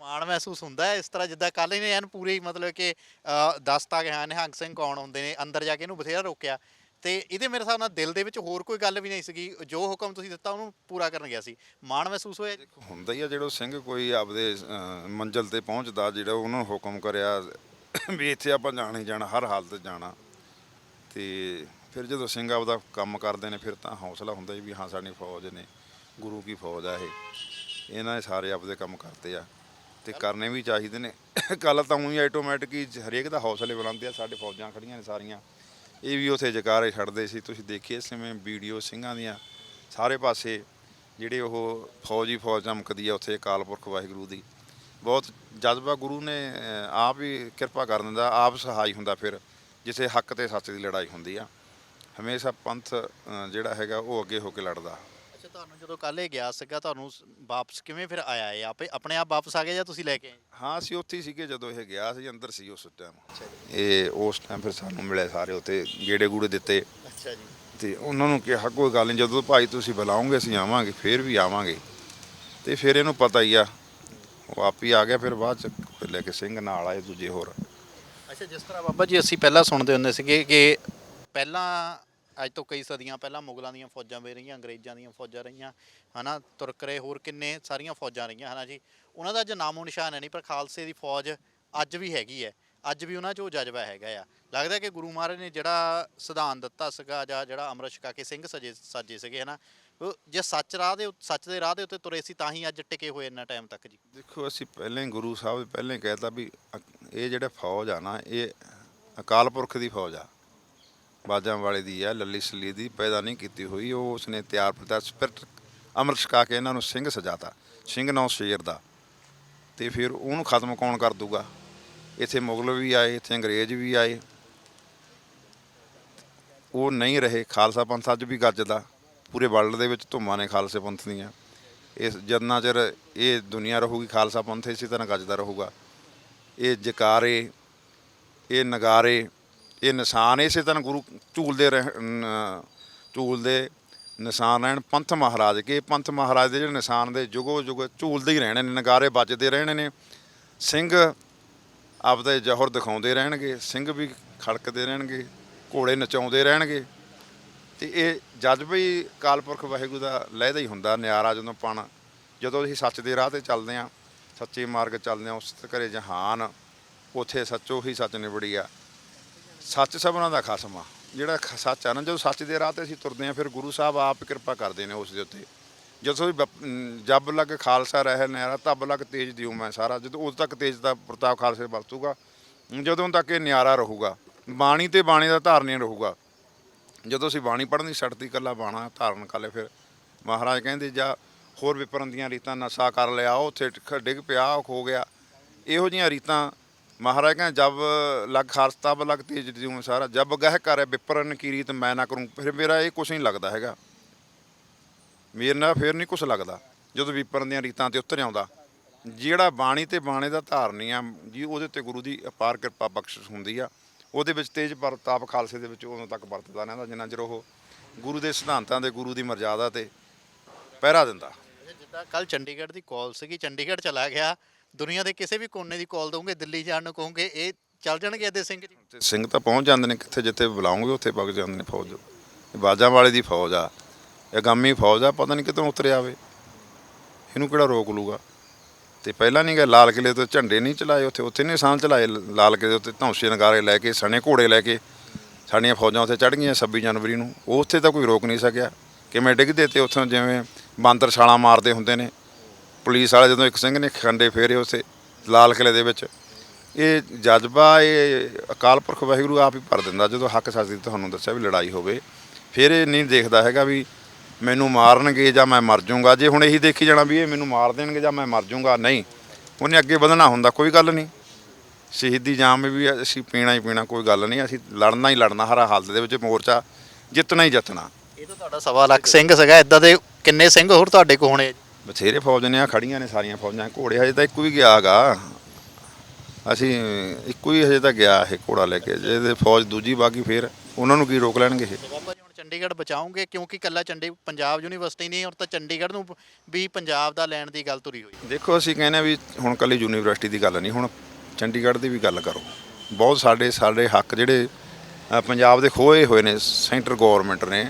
ਮਾਣ ਮਹਿਸੂਸ ਹੁੰਦਾ ਹੈ। ਇਸ ਤਰ੍ਹਾਂ ਜਿੱਦਾਂ ਕੱਲ ਇਹਨੇ ਐਨ ਪੂਰੀ ਮਤਲਬ ਕਿ ਅ, ਦੱਸਤਾ ਕਿ ਹਾਂ ਨਿਹੰਗ ਸਿੰਘ ਕੌਣ ਹੁੰਦੇ ਨੇ ਅੰਦਰ ਜਾ ਕੇ ਇਹਨੂੰ ਬਥੇਰਾ ਰੋਕਿਆ। ਤੇ ਇਹਦੇ ਮੇਰੇ ਹਿਸਾਬ ਨਾਲ ਦਿਲ ਦੇ ਵਿੱਚ ਹੋਰ ਕੋਈ ਗੱਲ ਵੀ ਨਹੀਂ ਸੀਗੀ। ਜੋ ਹੁਕਮ ਤੁਸੀਂ ਦਿੱਤਾ ਉਹਨੂੰ ਪੂਰਾ ਕਰਨ ਗਿਆ ਸੀ। ਮਾਣ ਮਹਿਸੂਸ ਹੋਇਆ? ਜੀ? ਹੁੰਦਾ ਹੀ ਆ ਜਿਹੜਾ ਸਿੰਘ ਕੋਈ ਆਪਦੇ ਅਹ, ਮੰਜ਼ਿਲ ਤੇ ਪਹੁੰਚਦਾ ਜਿਹੜਾ ਉਹਨਾਂ ਨੂੰ ਹੁਕਮ ਕਰਿਆ ਵੀ ਇੱਥੇ ਆਪਾਂ ਜਾਣਾ ਹੀ ਜਾਣਾ ਹਰ ਹਾਲਤ ਜਾਣਾ। ਤੇ ਫਿਰ ਜਦੋਂ ਸਿੰਘ ਆਪਦਾ ਕੰਮ ਕਰਦੇ ਨੇ ਫਿਰ ਤਾਂ ਹੌਸਲਾ ਹੁੰਦਾ ਜੀ ਵੀ ਹਾਂ ਸਾਡੀ ਫੌਜ ਨੇ ਗੁਰੂ ਕੀ ਫੌਜ ਆ ਇਹ। ਇਹਨਾਂ ਨੇ ਸਾਰੇ ਆਪਦੇ ਕੰਮ ਕਰਦੇ ਆ। ਤੇ ਕਰਨੇ ਵੀ ਚਾਹੀਦੇ ਨੇ। ਕੱਲ ਤਾਂ ਉਹੀ ਆਟੋਮੈਟਿਕ ਹੀ ਹਰੇਕ ਦਾ ਹੌਸਲੇ ਬੁਲੰਦੇ ਆ, ਸਾਡੇ ਫੌਜਾਂ ਖੜੀਆਂ ਨੇ ਸਾਰੀਆਂ। ਇਹ ਵੀ ਉਥੇ ਜਕਾਰੇ ਛੱਡਦੇ ਸੀ, ਤੁਸੀਂ ਦੇਖੀਏ ਸਮੇਂ ਵੀਡੀਓ ਸਿੰਘਾਂ ਦੀਆਂ, ਸਾਰੇ ਪਾਸੇ ਜਿਹੜੇ ਉਹ ਫੌਜੀ ਫੌਜ ਚਮਕਦੀ ਆ ਉੱਥੇ ਅਕਾਲ ਪੁਰਖ ਵਾਹਿਗੁਰੂ ਦੀ। ਬਹੁਤ ਜਜ਼ਬਾ ਗੁਰੂ ਨੇ ਆਪ ਹੀ ਕਿਰਪਾ ਕਰ ਦਿੰਦਾ, ਆਪ ਸਹਾਈ ਹੁੰਦਾ ਫਿਰ, ਜਿੱਥੇ ਹੱਕ ਤੇ ਸੱਚ ਦੀ ਲੜਾਈ ਹੁੰਦੀ ਆ। ਹਮੇਸ਼ਾ ਪੰਥ ਜਿਹੜਾ ਹੈਗਾ ਉਹ ਅੱਗੇ ਹੋ ਕੇ ਲੜਦਾ। ਤੁਹਾਨੂੰ ਜਦੋਂ ਕੱਲ ਇਹ ਗਿਆ ਸੀਗਾ ਤੁਹਾਨੂੰ ਸ- ਵਾਪਸ ਕਿਵੇਂ ਫਿਰ ਆਇਆ ਇਹ? ਆਪੇ ਆਪਣੇ ਆਪ ਵਾਪਸ ਆ ਗਏ ਜਾਂ ਤੁਸੀਂ ਲੈ ਕੇ ਆਏ? ਹਾਂ ਅਸੀਂ ਉੱਥੇ ਹੀ ਸੀਗੇ ਜਦੋਂ ਇਹ ਗਿਆ ਸੀ ਅੰਦਰ ਸੀ ਉਸ ਟਾਈਮ ਇਹ ਉਸ ਟਾਈਮ ਫਿਰ ਸਾਨੂੰ ਮਿਲੇ ਸਾਰੇ ਉੱਥੇ ਗੇੜੇ ਗੂੜੇ ਦਿੱਤੇ। ਅੱਛਾ ਜੀ। ਤੇ ਉਹਨਾਂ ਨੂੰ ਕਿਹਾ ਕੋਈ ਗੱਲ ਨਹੀਂ ਜਦੋਂ ਭਾਈ ਤੁਸੀਂ ਬੁਲਾਓਗੇ ਅਸੀਂ ਆਵਾਂਗੇ ਫੇਰ ਵੀ ਆਵਾਂਗੇ। ਤੇ ਫਿਰ ਇਹਨੂੰ ਪਤਾ ਹੀ ਆ ਉਹ ਆਪ ਹੀ ਆ ਗਿਆ ਫਿਰ ਬਾਅਦ ਚ ਫਿਰ ਲੈ ਕੇ ਸਿੰਘ ਨਾਲ ਆਏ ਦੂਜੇ ਹੋਰ। ਅੱਛਾ ਜਿਸ ਤਰ੍ਹਾਂ ਬਾਬਾ ਜੀ ਅਸੀਂ ਪਹਿਲਾਂ ਸੁਣਦੇ ਹੁੰਦੇ ਸੀਗੇ ਕਿ ਪਹਿਲਾਂ ਅੱਜ ਤੋਂ ਕਈ ਸਦੀਆਂ ਪਹਿਲਾਂ ਮੁਗਲਾਂ ਦੀਆਂ ਫੌਜਾਂ ਵੀ ਰਹੀਆਂ, ਅੰਗਰੇਜ਼ਾਂ ਦੀਆਂ ਫੌਜਾਂ ਰਹੀਆਂ, ਹਨਾ ਤੁਰਕਰੇ ਹੋਰ ਕਿੰਨੇ ਸਾਰੀਆਂ ਫੌਜਾਂ ਰਹੀਆਂ, ਹਨਾ ਜੀ। ਉਹਨਾਂ ਦਾ ਅੱਜ ਨਾਮੋ ਨਿਸ਼ਾਨ ਹੈ ਨਹੀਂ, ਪਰ ਖਾਲਸੇ ਦੀ ਫੌਜ ਅੱਜ ਵੀ ਹੈਗੀ ਹੈ। ਅੱਜ ਵੀ ਉਹਨਾਂ 'ਚ ਉਹ ਜਜ਼ਬਾ ਹੈਗਾ ਆ। ਲੱਗਦਾ ਕਿ ਗੁਰੂ ਮਹਾਰਾਜ ਨੇ ਜਿਹੜਾ ਸਿਧਾਂਤ ਦਿੱਤਾ ਸੀਗਾ ਜਾਂ ਜਿਹੜਾ ਅੰਮ੍ਰਿਤ ਛਕਾ ਕੇ ਸਿੰਘ ਸਜੇ, ਸਾਜੇ ਸੀਗੇ, ਹਨਾ, ਉਹ ਜੇ ਸੱਚ ਰਾਹ ਦੇ ਸੱਚ ਦੇ ਰਾਹ ਦੇ ਉੱਤੇ ਤੁਰੇ ਸੀ, ਤਾਂ ਹੀ ਅੱਜ ਟਿਕੇ ਹੋਏ ਇੰਨਾ ਟਾਈਮ ਤੱਕ ਜੀ। ਦੇਖੋ, ਅਸੀਂ ਪਹਿਲਾਂ ਹੀ ਗੁਰੂ ਸਾਹਿਬ ਪਹਿਲਾਂ ਹੀ ਕਹਿਤਾ ਵੀ ਅਕ- ਇਹ ਜਿਹੜਾ ਫੌਜ ਆ ਨਾ, ਇਹ ਅਕਾਲ ਪੁਰਖ ਦੀ ਫੌਜ ਆ। ਬਾਜਾਂ ਵਾਲੇ ਦੀ ਹੈ, ਲੱਲੀ ਸੱਲੀ ਦੀ ਪੈਦਾ ਨਹੀਂ ਕੀਤੀ ਹੋਈ। ਉਹ ਉਸਨੇ ਤਿਆਰ ਪ੍ਰਤਾ ਸਪਿਰਟ ਅੰਮ੍ਰਿਤ ਛਕਾ ਕੇ ਇਹਨਾਂ ਨੂੰ ਸਿੰਘ ਸਜਾਤਾ, ਸਿੰਘ ਨੌ ਸ਼ੇਰ ਦਾ। ਤੇ ਫਿਰ ਉਹਨੂੰ ਖਤਮ ਕੌਣ ਕਰ ਦੂਗਾ? ਇੱਥੇ ਮੁਗਲ ਵੀ ਆਏ, ਇੱਥੇ ਅੰਗਰੇਜ਼ ਵੀ ਆਏ। ਉਹ ਨਹੀਂ ਰਹੇ, ਖਾਲਸਾ ਪੰਥ ਅੱਜ ਵੀ ਗੱਜਦਾ। ਪੂਰੇ ਵਰਲਡ ਦੇ ਵਿੱਚ ਧੁੰਮਾਂ ਨੇ ਖਾਲਸੇ ਪੰਥ ਦੀਆਂ। ਇਸ ਜਿੰਨਾ ਚਿਰ ਇਹ ਦੁਨੀਆ ਰਹੂਗੀ, ਖਾਲਸਾ ਪੰਥ ਇਸੇ ਤਰ੍ਹਾਂ ਗੱਜਦਾ ਰਹੂਗਾ। ਇਹ ਜਕਾਰੇ, ਇਹ ਨਗਾਰੇ ਇਹ ਨਿਸ਼ਾਨ ਇਸੇ ਤਰ੍ਹਾਂ ਗੁਰੂ ਝੂਲਦੇ ਰਹਿ ਝੂਲਦੇ ਨਿਸ਼ਾਨ ਰਹਿਣ, ਪੰਥ ਮਹਾਰਾਜ ਕੇ, ਪੰਥ ਮਹਾਰਾਜ ਦੇ ਜਿਹੜੇ ਨਿਸ਼ਾਨ ਦੇ ਜੁਗੋ ਜੁਗ ਝੂਲਦੇ ਹੀ ਰਹਿਣੇ ਨੇ, ਨਗਾਰੇ ਵੱਜਦੇ ਰਹਿਣੇ ਨੇ। ਸਿੰਘ ਆਪਦੇ ਜ਼ਹਰ ਦਿਖਾਉਂਦੇ ਰਹਿਣਗੇ, ਸਿੰਘ ਵੀ ਖੜਕਦੇ ਰਹਿਣਗੇ, ਘੋੜੇ ਨਚਾਉਂਦੇ ਰਹਿਣਗੇ। ਤੇ ਇਹ ਜਜ਼ਬਾ ਹੀ ਕਾਲਪੁਰਖ ਵਾਹਿਗੁਰੂ ਦਾ ਲਹਿਦਾ ਹੀ ਹੁੰਦਾ, ਨਿਆਰਾ ਜਦੋਂ ਪਾਣਾ, ਜਦੋਂ ਅਸੀਂ ਸੱਚ ਦੇ ਰਾਹ ਤੇ ਚੱਲਦੇ ਹਾਂ, ਸੱਚੇ ਮਾਰਗ ਚੱਲਦੇ ਹਾਂ, ਉਸ ਘਰੇ ਜਹਾਨ, ਉਥੇ ਸੱਚੋ ਹੀ ਸੱਚ ਨਿਬੜੀ ਆ ਸੱਚ ਸਭਨਾਂ ਦਾ ਖਸਮ ਆ। ਜਿਹੜਾ ਖ- ਸੱਚ ਆ ਨਾ, ਜਦੋਂ ਸੱਚ ਦੇ ਰਾਹ ਤੇ ਅਸੀਂ ਤੁਰਦੇ ਹਾਂ, ਫਿਰ ਗੁਰੂ ਸਾਹਿਬ ਆਪ ਕਿਰਪਾ ਕਰਦੇ ਨੇ ਉਸ ਦੇ ਉੱਤੇ। ਜਦੋਂ ਅਸੀਂ ਬਪ- ਅਮ, ਜਬ ਲੱਗ ਖਾਲਸਾ ਰਹਿ ਨਿਆਰਾ ਤਬ ਲੱਗ ਤੇਜ ਦਿਉ ਮੈਂ ਸਾਰਾ। ਜਦੋਂ ਉਦੋਂ ਤੱਕ ਤੇਜ ਦਾ ਪ੍ਰਤਾਪ ਖਾਲਸੇ ਵਰਤੂਗਾ, ਜਦੋਂ ਤੱਕ ਇਹ ਨਿਆਰਾ ਰਹੂਗਾ, ਬਾਣੀ ਤੇ ਬਾਣੀ ਦਾ ਧਾਰਨੀ ਰਹੂਗਾ। ਜਦੋਂ ਅਸੀਂ ਬਾਣੀ ਪੜ੍ਹਨ ਦੀ ਛੱਡਤੀ ਕੱਲਾ ਬਾਣਾ ਧਾਰਨ ਕਰ ਲਿਆ ਫਿਰ ਮਹਾਰਾਜ ਕਹਿੰਦੇ, ਜਾ ਹੋਰ ਵਿਪਰਨ ਦੀਆਂ ਰੀਤਾਂ ਨਸ਼ਾ ਕਰ ਲਿਆ ਉਹ ਉੱਥੇ ਖ- ਡਿੱਗ ਪਿਆ ਉਹ ਖੋ ਗਿਆ। ਇਹੋ ਜੀਆਂ ਰੀਤਾਂ ਮਹਾਰਾਜ ਕਹਿੰਦੇ, ਜਬ ਲਗ ਖਾਰਸਤਾ ਲਗ ਤੇਜ ਜਿਉ ਸਾਰਾ। ਜਬ ਗਹਿ ਕਰ ਵਿਪਰਨ ਕੀ ਰੀਤ, ਮੈਂ ਨਾ ਕਰੂੰ। ਫਿਰ ਮੇਰਾ ਇਹ ਕੁਛ ਨਹੀਂ ਲੱਗਦਾ ਹੈਗਾ। ਮੇਰੇ ਨਾਲ ਫਿਰ ਨਹੀਂ ਕੁਛ ਲੱਗਦਾ, ਜਦੋਂ ਵਿਪਰਨ ਦੀਆਂ ਰੀਤਾਂ ਤੇ ਉਤਰ ਆਉਂਦਾ। ਜਿਹੜਾ ਬਾਣੀ ਤੇ ਬਾਣੇ ਦਾ ਧਾਰਨੀ ਆ, ਜੀ ਉਹਦੇ ਤੇ ਗੁਰੂ ਦੀ ਅਪਾਰ ਕਿਰਪਾ ਬਖਸ਼ਿਸ਼ ਹੁੰਦੀ ਆ। ਉਹਦੇ ਵਿੱਚ ਤੇਜ ਪ੍ਰਤਾਪ ਖਾਲਸੇ ਦੇ ਵਿੱਚ ਉਦੋਂ ਤੱਕ ਵਰਤਦਾ ਰਹਿੰਦਾ, ਜਿੰਨਾ ਚਿਰ ਉਹ ਗੁਰੂ ਦੇ ਸਿਧਾਂਤਾਂ ਦੇ ਗੁਰੂ ਦੀ ਮਰਜ਼ਾਦਾ ਤੇ ਪਹਿਰਾ ਦਿੰਦਾ। ਜਿੱਦਾਂ ਕੱਲ ਚੰਡੀਗੜ੍ਹ ਦੀ ਕਾਲ ਸੀਗੀ, ਚੰਡੀਗੜ੍ਹ ਚਲਾ ਗਿਆ। ਦੁਨੀਆ ਦੇ ਕਿਸੇ ਵੀ ਕੋਨੇ ਦੀ ਕਾਲ ਦੋਗੇ ਦਿੱਲੀ ਜਾਣ ਨੂੰ ਕਹੋਗੇ, ਇਹ ਚੱਲ ਜਾਣਗੇ ਇਹਦੇ ਸਿੰਘ ਜੀ? ਤੇ ਸਿੰਘ ਤਾਂ ਪਹੁੰਚ ਜਾਂਦੇ ਨੇ ਕਿੱਥੇ ਜਿੱਥੇ ਬੁਲਾਉਂਗੇ, ਉੱਥੇ ਪੱਕ ਜਾਂਦੇ ਨੇ ਫੌਜ। ਬਾਜਾਂ ਵਾਲੇ ਦੀ ਫੌਜ ਆ ਇਹ ਗਾਮੀ ਫੌਜ ਆ, ਪਤਾ ਨਹੀਂ ਕਿਤੋਂ ਉਤਰਿਆ ਆਵੇ ਇਹਨੂੰ ਕਿਹੜਾ ਰੋਕ ਲੂਗਾ ਤੇ ਪਹਿਲਾਂ ਨਹੀਂ ਗਏ ਲਾਲ ਕਿਲੇ ਤੋਂ ਝੰਡੇ ਨਹੀਂ ਚਲਾਏ ਉੱਥੇ ਉੱਥੇ ਨਹੀਂ ਨਿਸ਼ਾਨ ਚਲਾਏ ਲਾਲ ਕਿਲੇ ਉੱਤੇ, ਧੌਂਸੇ ਨਗਾਰੇ ਲੈ ਕੇ, ਸਣੇ ਘੋੜੇ ਲੈ ਕੇ, ਸਾਡੀਆਂ ਫੌਜਾਂ ਉੱਥੇ ਚੜ ਗਈਆਂ 26 ਜਨਵਰੀ ਨੂੰ। ਉਹ ਉੱਥੇ ਤਾਂ ਕੋਈ ਰੋਕ ਨਹੀਂ ਸਕਿਆ। ਕਿਵੇਂ ਡਿੱਗਦੇ ਤੇ ਉੱਥੋਂ ਜਿਵੇਂ ਬਾਂਦਰ ਛਾਲਾਂ ਮਾਰਦੇ ਹੁੰਦੇ ਨੇ ਪੁਲਿਸ ਵਾਲੇ ਜਦੋਂ ਇੱਕ ਸਿੰਘ ਨੇ ਖੰਡੇ ਫੇਰੇ ਉਸੇ ਲਾਲ ਕਿਲੇ ਦੇ ਵਿੱਚ, ਇਹ ਜਜ਼ਬਾ, ਇਹ ਅਕਾਲ ਪੁਰਖ ਵਾਹਿਗੁਰੂ ਆਪ ਹੀ ਭਰ ਦਿੰਦਾ ਜਦੋਂ ਹੱਕ ਸੱਚ ਦੀ ਤੁਹਾਨੂੰ ਦੱਸਿਆ ਵੀ ਲੜਾਈ ਹੋਵੇ। ਫਿਰ ਇਹ ਨਹੀਂ ਦੇਖਦਾ ਹੈਗਾ ਵੀ ਮੈਨੂੰ ਮਾਰਨਗੇ ਜਾਂ ਮੈਂ ਮਰ ਜਾਊਂਗਾ। ਜੇ ਹੁਣ ਇਹੀ ਦੇਖੀ ਜਾਣਾ ਵੀ ਇਹ ਮੈਨੂੰ ਮਾਰ ਦੇਣਗੇ ਜਾਂ ਮੈਂ ਮਰ ਜਾਊਂਗਾ, ਨਹੀਂ। ਉਹਨੇ ਅੱਗੇ ਵਧਣਾ ਹੁੰਦਾ, ਕੋਈ ਗੱਲ ਨਹੀਂ। ਸ਼ਹੀਦੀ ਜਾਮ ਵੀ ਅਸੀਂ ਪੀਣਾ ਹੀ ਪੀਣਾ, ਕੋਈ ਗੱਲ ਨਹੀਂ। ਅਸੀਂ ਲੜਨਾ ਹੀ ਲੜਨਾ, ਹਰ ਹਾਲਤ ਦੇ ਵਿੱਚ ਮੋਰਚਾ ਜਿੱਤਣਾ ਹੀ ਜਿੱਤਣਾ। ਇਹ ਤਾਂ ਤੁਹਾਡਾ ਸਵਾ ਲੱਖ ਸਿੰਘ ਸੀਗਾ। ਇਦਾਂ ਦੇ ਕਿੰਨੇ ਸਿੰਘ ਹੋਰ ਤੁਹਾਡੇ ਕੋਲ ਹੋਣੇ? ਬਥੇਰੇ ਫੌਜ ਨੇ ਆ ਖੜੀਆਂ ਨੇ ਸਾਰੀਆਂ ਫੌਜਾਂ ਘੋੜੇ ਹਜੇ ਤਾਂ ਇੱਕੋ ਹੀ ਗਿਆ ਹੈਗਾ। ਅਸੀਂ ਇੱਕੋ ਹੀ ਹਜੇ ਤਾਂ ਗਿਆ ਇਹ ਘੋੜਾ ਲੈ ਕੇ ਜੇ ਤੇ ਫੌਜ ਦੂਜੀ ਬਾਕੀ ਫੇਰ ਉਹਨਾਂ ਨੂੰ ਕੀ ਰੋਕ ਲੈਣਗੇ ਇਹ? ਬਾਬਾ ਜੀ ਹੁਣ ਚੰਡੀਗੜ੍ਹ ਬਚਾਉਂਗੇ ਕਿਉਂਕਿ ਕੱਲਾ ਚੰਡੀ ਪੰਜਾਬ ਯੂਨੀਵਰਸਿਟੀ ਨਹੀਂ ਔਰ ਤਾਂ ਚੰਡੀਗੜ੍ਹ ਨੂੰ ਵੀ ਪੰਜਾਬ ਦਾ ਲੈਣ ਦੀ ਗੱਲ ਤੁਰੀ ਹੋਈ ਦੇਖੋ ਅਸੀਂ ਕਹਿੰਦੇ ਹਾਂ ਵੀ ਹੁਣ ਕੱਲੀ ਯੂਨੀਵਰਸਿਟੀ ਦੀ ਗੱਲ ਨਹੀਂ ਹੁਣ ਚੰਡੀਗੜ੍ਹ ਦੀ ਵੀ ਗੱਲ ਕਰੋ। ਬਹੁਤ ਸਾਡੇ ਸਾਡੇ ਹੱਕ ਜਿਹੜੇ ਅ, ਪੰਜਾਬ ਦੇ ਖੋਏ ਹੋਏ ਨੇ ਸੈਂਟਰ ਗਵਰਨਮੈਂਟ ਨੇ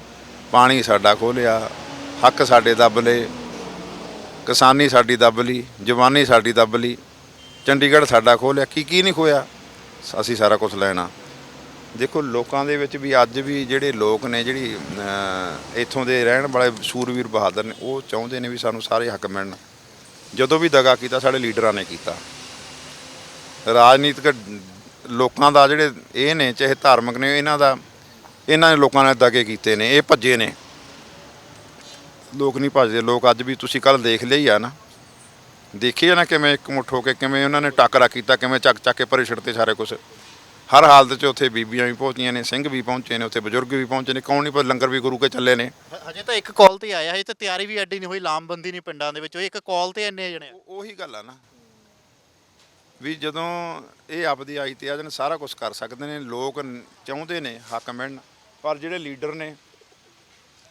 ਪਾਣੀ ਸਾਡਾ ਖੋਹ ਲਿਆ ਹੱਕ ਸਾਡੇ ਦੱਬ ਲਏ। ਕਿਸਾਨੀ ਸਾਡੀ ਦੱਬ ਲਈ, ਜਵਾਨੀ ਸਾਡੀ ਦੱਬ ਲਈ, ਚੰਡੀਗੜ੍ਹ ਸਾਡਾ ਖੋਹ ਲਿਆ ਕੀ ਕੀ ਨਹੀਂ ਖੋਇਆ ਅਸੀਂ ਸਾਰਾ ਕੁਝ ਲੈਣਾ। ਦੇਖੋ, ਲੋਕਾਂ ਦੇ ਵਿੱਚ ਵੀ ਅੱਜ ਵੀ ਜਿਹੜੇ ਲੋਕ ਨੇ, ਜਿਹੜੀ ਇੱਥੋਂ ਦੇ ਰਹਿਣ ਵਾਲੇ ਸੂਰਵੀਰ ਬਹਾਦਰ ਨੇ, ਉਹ ਚਾਹੁੰਦੇ ਨੇ ਵੀ ਸਾਨੂੰ ਸਾਰੇ ਹੱਕ ਮਿਲਣ। ਜਦੋਂ ਵੀ ਦਗਾ ਕੀਤਾ, ਸਾਡੇ ਲੀਡਰਾਂ ਨੇ ਕੀਤਾ। ਰਾਜਨੀਤਿਕ ਲੋਕਾਂ ਦਾ ਜਿਹੜੇ ਇਹ ਨੇ, ਚਾਹੇ ਧਾਰਮਿਕ ਨੇ, ਇਹਨਾਂ ਦਾ, ਇਹਨਾਂ ਨੇ ਲੋਕਾਂ ਨੇ ਦਗੇ ਕੀਤੇ ਨੇ, ਇਹ ਭੱਜੇ ਨੇ। ਲੋਕ ਨਹੀਂ ਭੱਜਦੇ ਲੋਕ ਅੱਜ ਵੀ ਤੁਸੀਂ ਕੱਲ ਦੇਖ ਲਿਆ ਹੀ ਆ ਨਾ। ਦੇਖਿਆ ਨਾ ਕਿਵੇਂ ਇੱਕ ਮੁੱਠ ਹੋ ਕੇ ਕਿਵੇਂ ਉਹਨਾਂ ਨੇ ਟਾਕਰਾ ਕੀਤਾ ਕਿਵੇਂ ਚੱਕ ਚੱਕ ਕੇ ਪਰੇ ਛੱਡਤੇ ਸਾਰੇ ਕੁਝ ਹਰ ਹਾਲਤ 'ਚ ਉੱਥੇ ਬੀਬੀਆਂ ਵੀ ਪਹੁੰਚੀਆਂ ਨੇ ਸਿੰਘ ਵੀ ਪਹੁੰਚੇ ਨੇ ਉੱਥੇ ਬਜ਼ੁਰਗ ਵੀ ਪਹੁੰਚੇ ਨੇ ਕੌਣ ਨਹੀਂ ਪਰ ਲੰਗਰ ਵੀ ਗੁਰੂ ਕੇ ਚੱਲੇ ਨੇ। ਹਜੇ ਤਾਂ ਇੱਕ ਕਾਲ ਤੇ ਆਇਆ ਹਜੇ ਤਾਂ ਤਿਆਰੀ ਵੀ ਐਡੀ ਨਹੀਂ ਹੋਈ ਲਾਮਬੰਦੀ ਨਹੀਂ ਪਿੰਡਾਂ ਦੇ ਵਿੱਚ ਉਹ ਇੱਕ ਕਾਲ ਤੇ ਇੰਨੇ ਜਣੇ। ਉਹ- ਗੱਲ ਆ ਨਾ। ਵੀ ਜਦੋਂ ਇਹ ਆਪਦੀ ਆਈ ਤੇ ਆ ਜਾਣ ਸਾਰਾ ਕੁਝ ਕਰ ਸਕਦੇ ਨੇ ਲੋਕ ਚਾਹੁੰਦੇ ਨੇ ਹੱਕ ਮਿਲਣ ਪਰ ਜਿਹੜੇ ਲੀਡਰ ਨੇ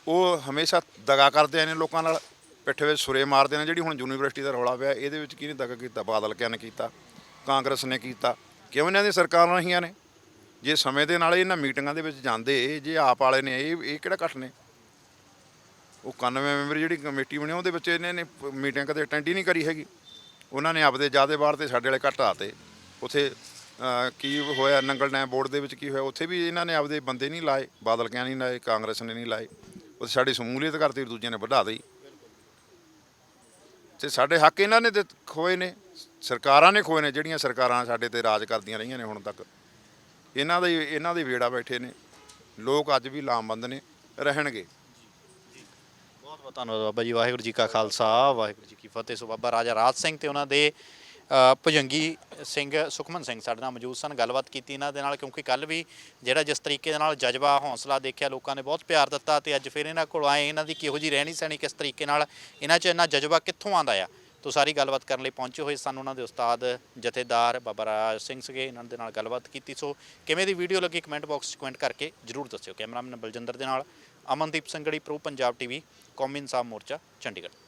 ਉਹ ਹਮੇਸ਼ਾ ਦਗਾ ਕਰਦੇ ਆਏ ਨੇ ਲੋਕਾਂ ਨਾਲ, ਪਿੱਠ ਵਿੱਚ ਸੁਰੇ ਮਾਰਦੇ ਨੇ, ਜਿਹੜੀ ਹੁਣ ਯੂਨੀਵਰਸਿਟੀ ਦਾ ਰੌਲਾ ਪਿਆ, ਇਹਦੇ ਵਿੱਚ ਕਿਹਨੇ ਦਗਾ ਕੀਤਾ, ਬਾਦਲ ਕਿਆ ਨੇ ਕੀਤਾ, ਕਾਂਗਰਸ ਨੇ ਕੀਤਾ, ਕਿਉਂ ਇਹਨਾਂ ਦੀ ਸਰਕਾਰਾਂ ਰਹੀਆਂ ਨੇ? ਜੇ ਸਮੇਂ ਦੇ ਨਾਲ ਇਹਨਾਂ ਮੀਟਿੰਗਾਂ ਦੇ ਵਿੱਚ ਜਾਂਦੇ, ਜੇ ਆਪ ਵਾਲੇ ਨੇ, ਇਹ ਇਹ ਕਿਹੜਾ ਘੱਟ ਨੇ? ਉਹ 91 ਮੈਂਬਰ ਜਿਹੜੀ ਕਮੇਟੀ ਬਣੀ, ਉਹਦੇ ਵਿੱਚ ਇਹਨਾਂ ਨੇ ਮੀਟਿੰਗ ਕਦੇ ਅਟੈਂਡ ਹੀ ਨਹੀਂ ਕਰੀ ਹੈਗੀ। ਉਹਨਾਂ ਨੇ ਆਪਦੇ ਜਿਆਦੇ ਬਾਹਰ ਤੇ ਸਾਡੇ ਵਾਲੇ ਘੱਟ ਆਤੇ। ਉੱਥੇ ਕੀ ਹੋਇਆ, ਨੰਗਲ ਡੈਮ ਬੋਰਡ ਦੇ ਵਿੱਚ ਕੀ ਹੋਇਆ, ਉੱਥੇ ਵੀ ਇਹਨਾਂ ਨੇ ਆਪਦੇ ਬੰਦੇ ਨਹੀਂ ਲਾਏ, ਬਾਦਲ ਕਿਆ ਨਹੀਂ ਲਾਏ, ਕਾਂਗਰਸ ਨੇ ਨਹੀਂ ਲਾਏ। ਉਹ ਸਾਡੀ ਸਮੂਲੀਅਤ ਕਰਤੀ ਦੂਜਿਆਂ ਨੇ ਵਧਾ ਦਈ। ਤੇ ਸਾਡੇ ਹੱਕ ਇਹਨਾਂ ਨੇ ਦਿੱਤ- ਖੋਏ ਨੇ, ਸਰਕਾਰਾਂ ਨੇ ਖੋਏ ਨੇ, ਜਿਹੜੀਆਂ ਸਰਕਾਰਾਂ ਸਾਡੇ ਤੇ ਰਾਜ ਕਰਦੀਆਂ ਰਹੀਆਂ ਨੇ ਹੁਣ ਤੱਕ। ਇਹਨਾਂ ਦਾ, ਇਹਨਾਂ ਦੇ ਵੇੜਾ ਬੈਠੇ ਨੇ। ਲੋਕ ਅੱਜ ਵੀ ਲਾਮਬੰਦ ਨੇ, ਰਹਿਣਗੇ। ਬਹੁਤ ਬਹੁਤ ਧੰਨਵਾਦ ਬਾਬਾ ਜੀ, ਵਾਹਿਗੁਰੂ ਜੀ ਕਾ ਖਾਲਸਾ, ਵਾਹਿਗੁਰੂ ਜੀ ਕੀ ਫਤਿਹ। ਸੋ ਬਾਬਾ ਰਾਜਾ ਰਾਜ ਸਿੰਘ ਤੇ ਉਹਨਾਂ ਦੇ ਭੁਜੰਗੀ ਸਿੰਘ, ਸੁਖਮਨ ਸਿੰਘ ਸਾਡੇ ਨਾਲ ਮੌਜੂਦ ਸਨ, ਗੱਲਬਾਤ ਕੀਤੀ ਇਹਨਾਂ ਦੇ ਨਾਲ, ਕਿਉਂਕਿ ਕੱਲ ਵੀ ਜਿਹੜਾ ਜਿਸ ਤਰੀਕੇ ਦੇ ਨਾਲ ਜਜ਼ਬਾ, ਹੌਸਲਾ ਦੇਖਿਆ, ਲੋਕਾਂ ਨੇ ਬਹੁਤ ਪਿਆਰ ਦਿੱਤਾ ਤੇ ਅੱਜ ਫਿਰ ਇਹਨਾਂ ਕੋਲ ਆਏ, ਇਹਨਾਂ ਦੀ ਕਿਹੋ ਜੀ ਰਹਿਣੀ ਸਹਿਣੀ ਕਿਸ ਤਰੀਕੇ ਨਾਲ, ਇਹਨਾਂ 'ਚ ਇੰਨਾ ਜਜ਼ਬਾ ਕਿੱਥੋਂ ਆਂਦਾ ਆ? ਤੋ ਸਾਰੀ ਗੱਲਬਾਤ ਕਰਨ ਲਈ ਪਹੁੰਚੇ ਹੋਏ ਸਨ ਉਹਨਾਂ ਦੇ ਉਸਤਾਦ, ਜਥੇਦਾਰ ਬਾਬਾ ਰਾਜ ਸਿੰਘ ਸੀਗੇ, ਇਹਨਾਂ ਦੇ ਨਾਲ ਗੱਲਬਾਤ ਕੀਤੀ। ਸੋ ਕਿਵੇਂ ਦੀ ਵੀਡੀਓ ਲੱਗੀ ਕਮੈਂਟ ਬਾਕਸ 'ਚ ਕਮੈਂਟ ਕਰਕੇ ਜਰੂਰ ਦੱਸਿਓ। ਕੈਮਰਾਮੈਨ ਬਲਜਿੰਦਰ ਦੇ ਨਾਲ ਅਮਨਦੀਪ ਸੰਗੜੀ ਪ੍ਰੋ ਪੰਜਾਬ ਟੀਵੀ ਕੌਮੀ ਇਨਸਾਫ ਮੋਰਚਾ, ਚੰਡੀਗੜ੍ਹ।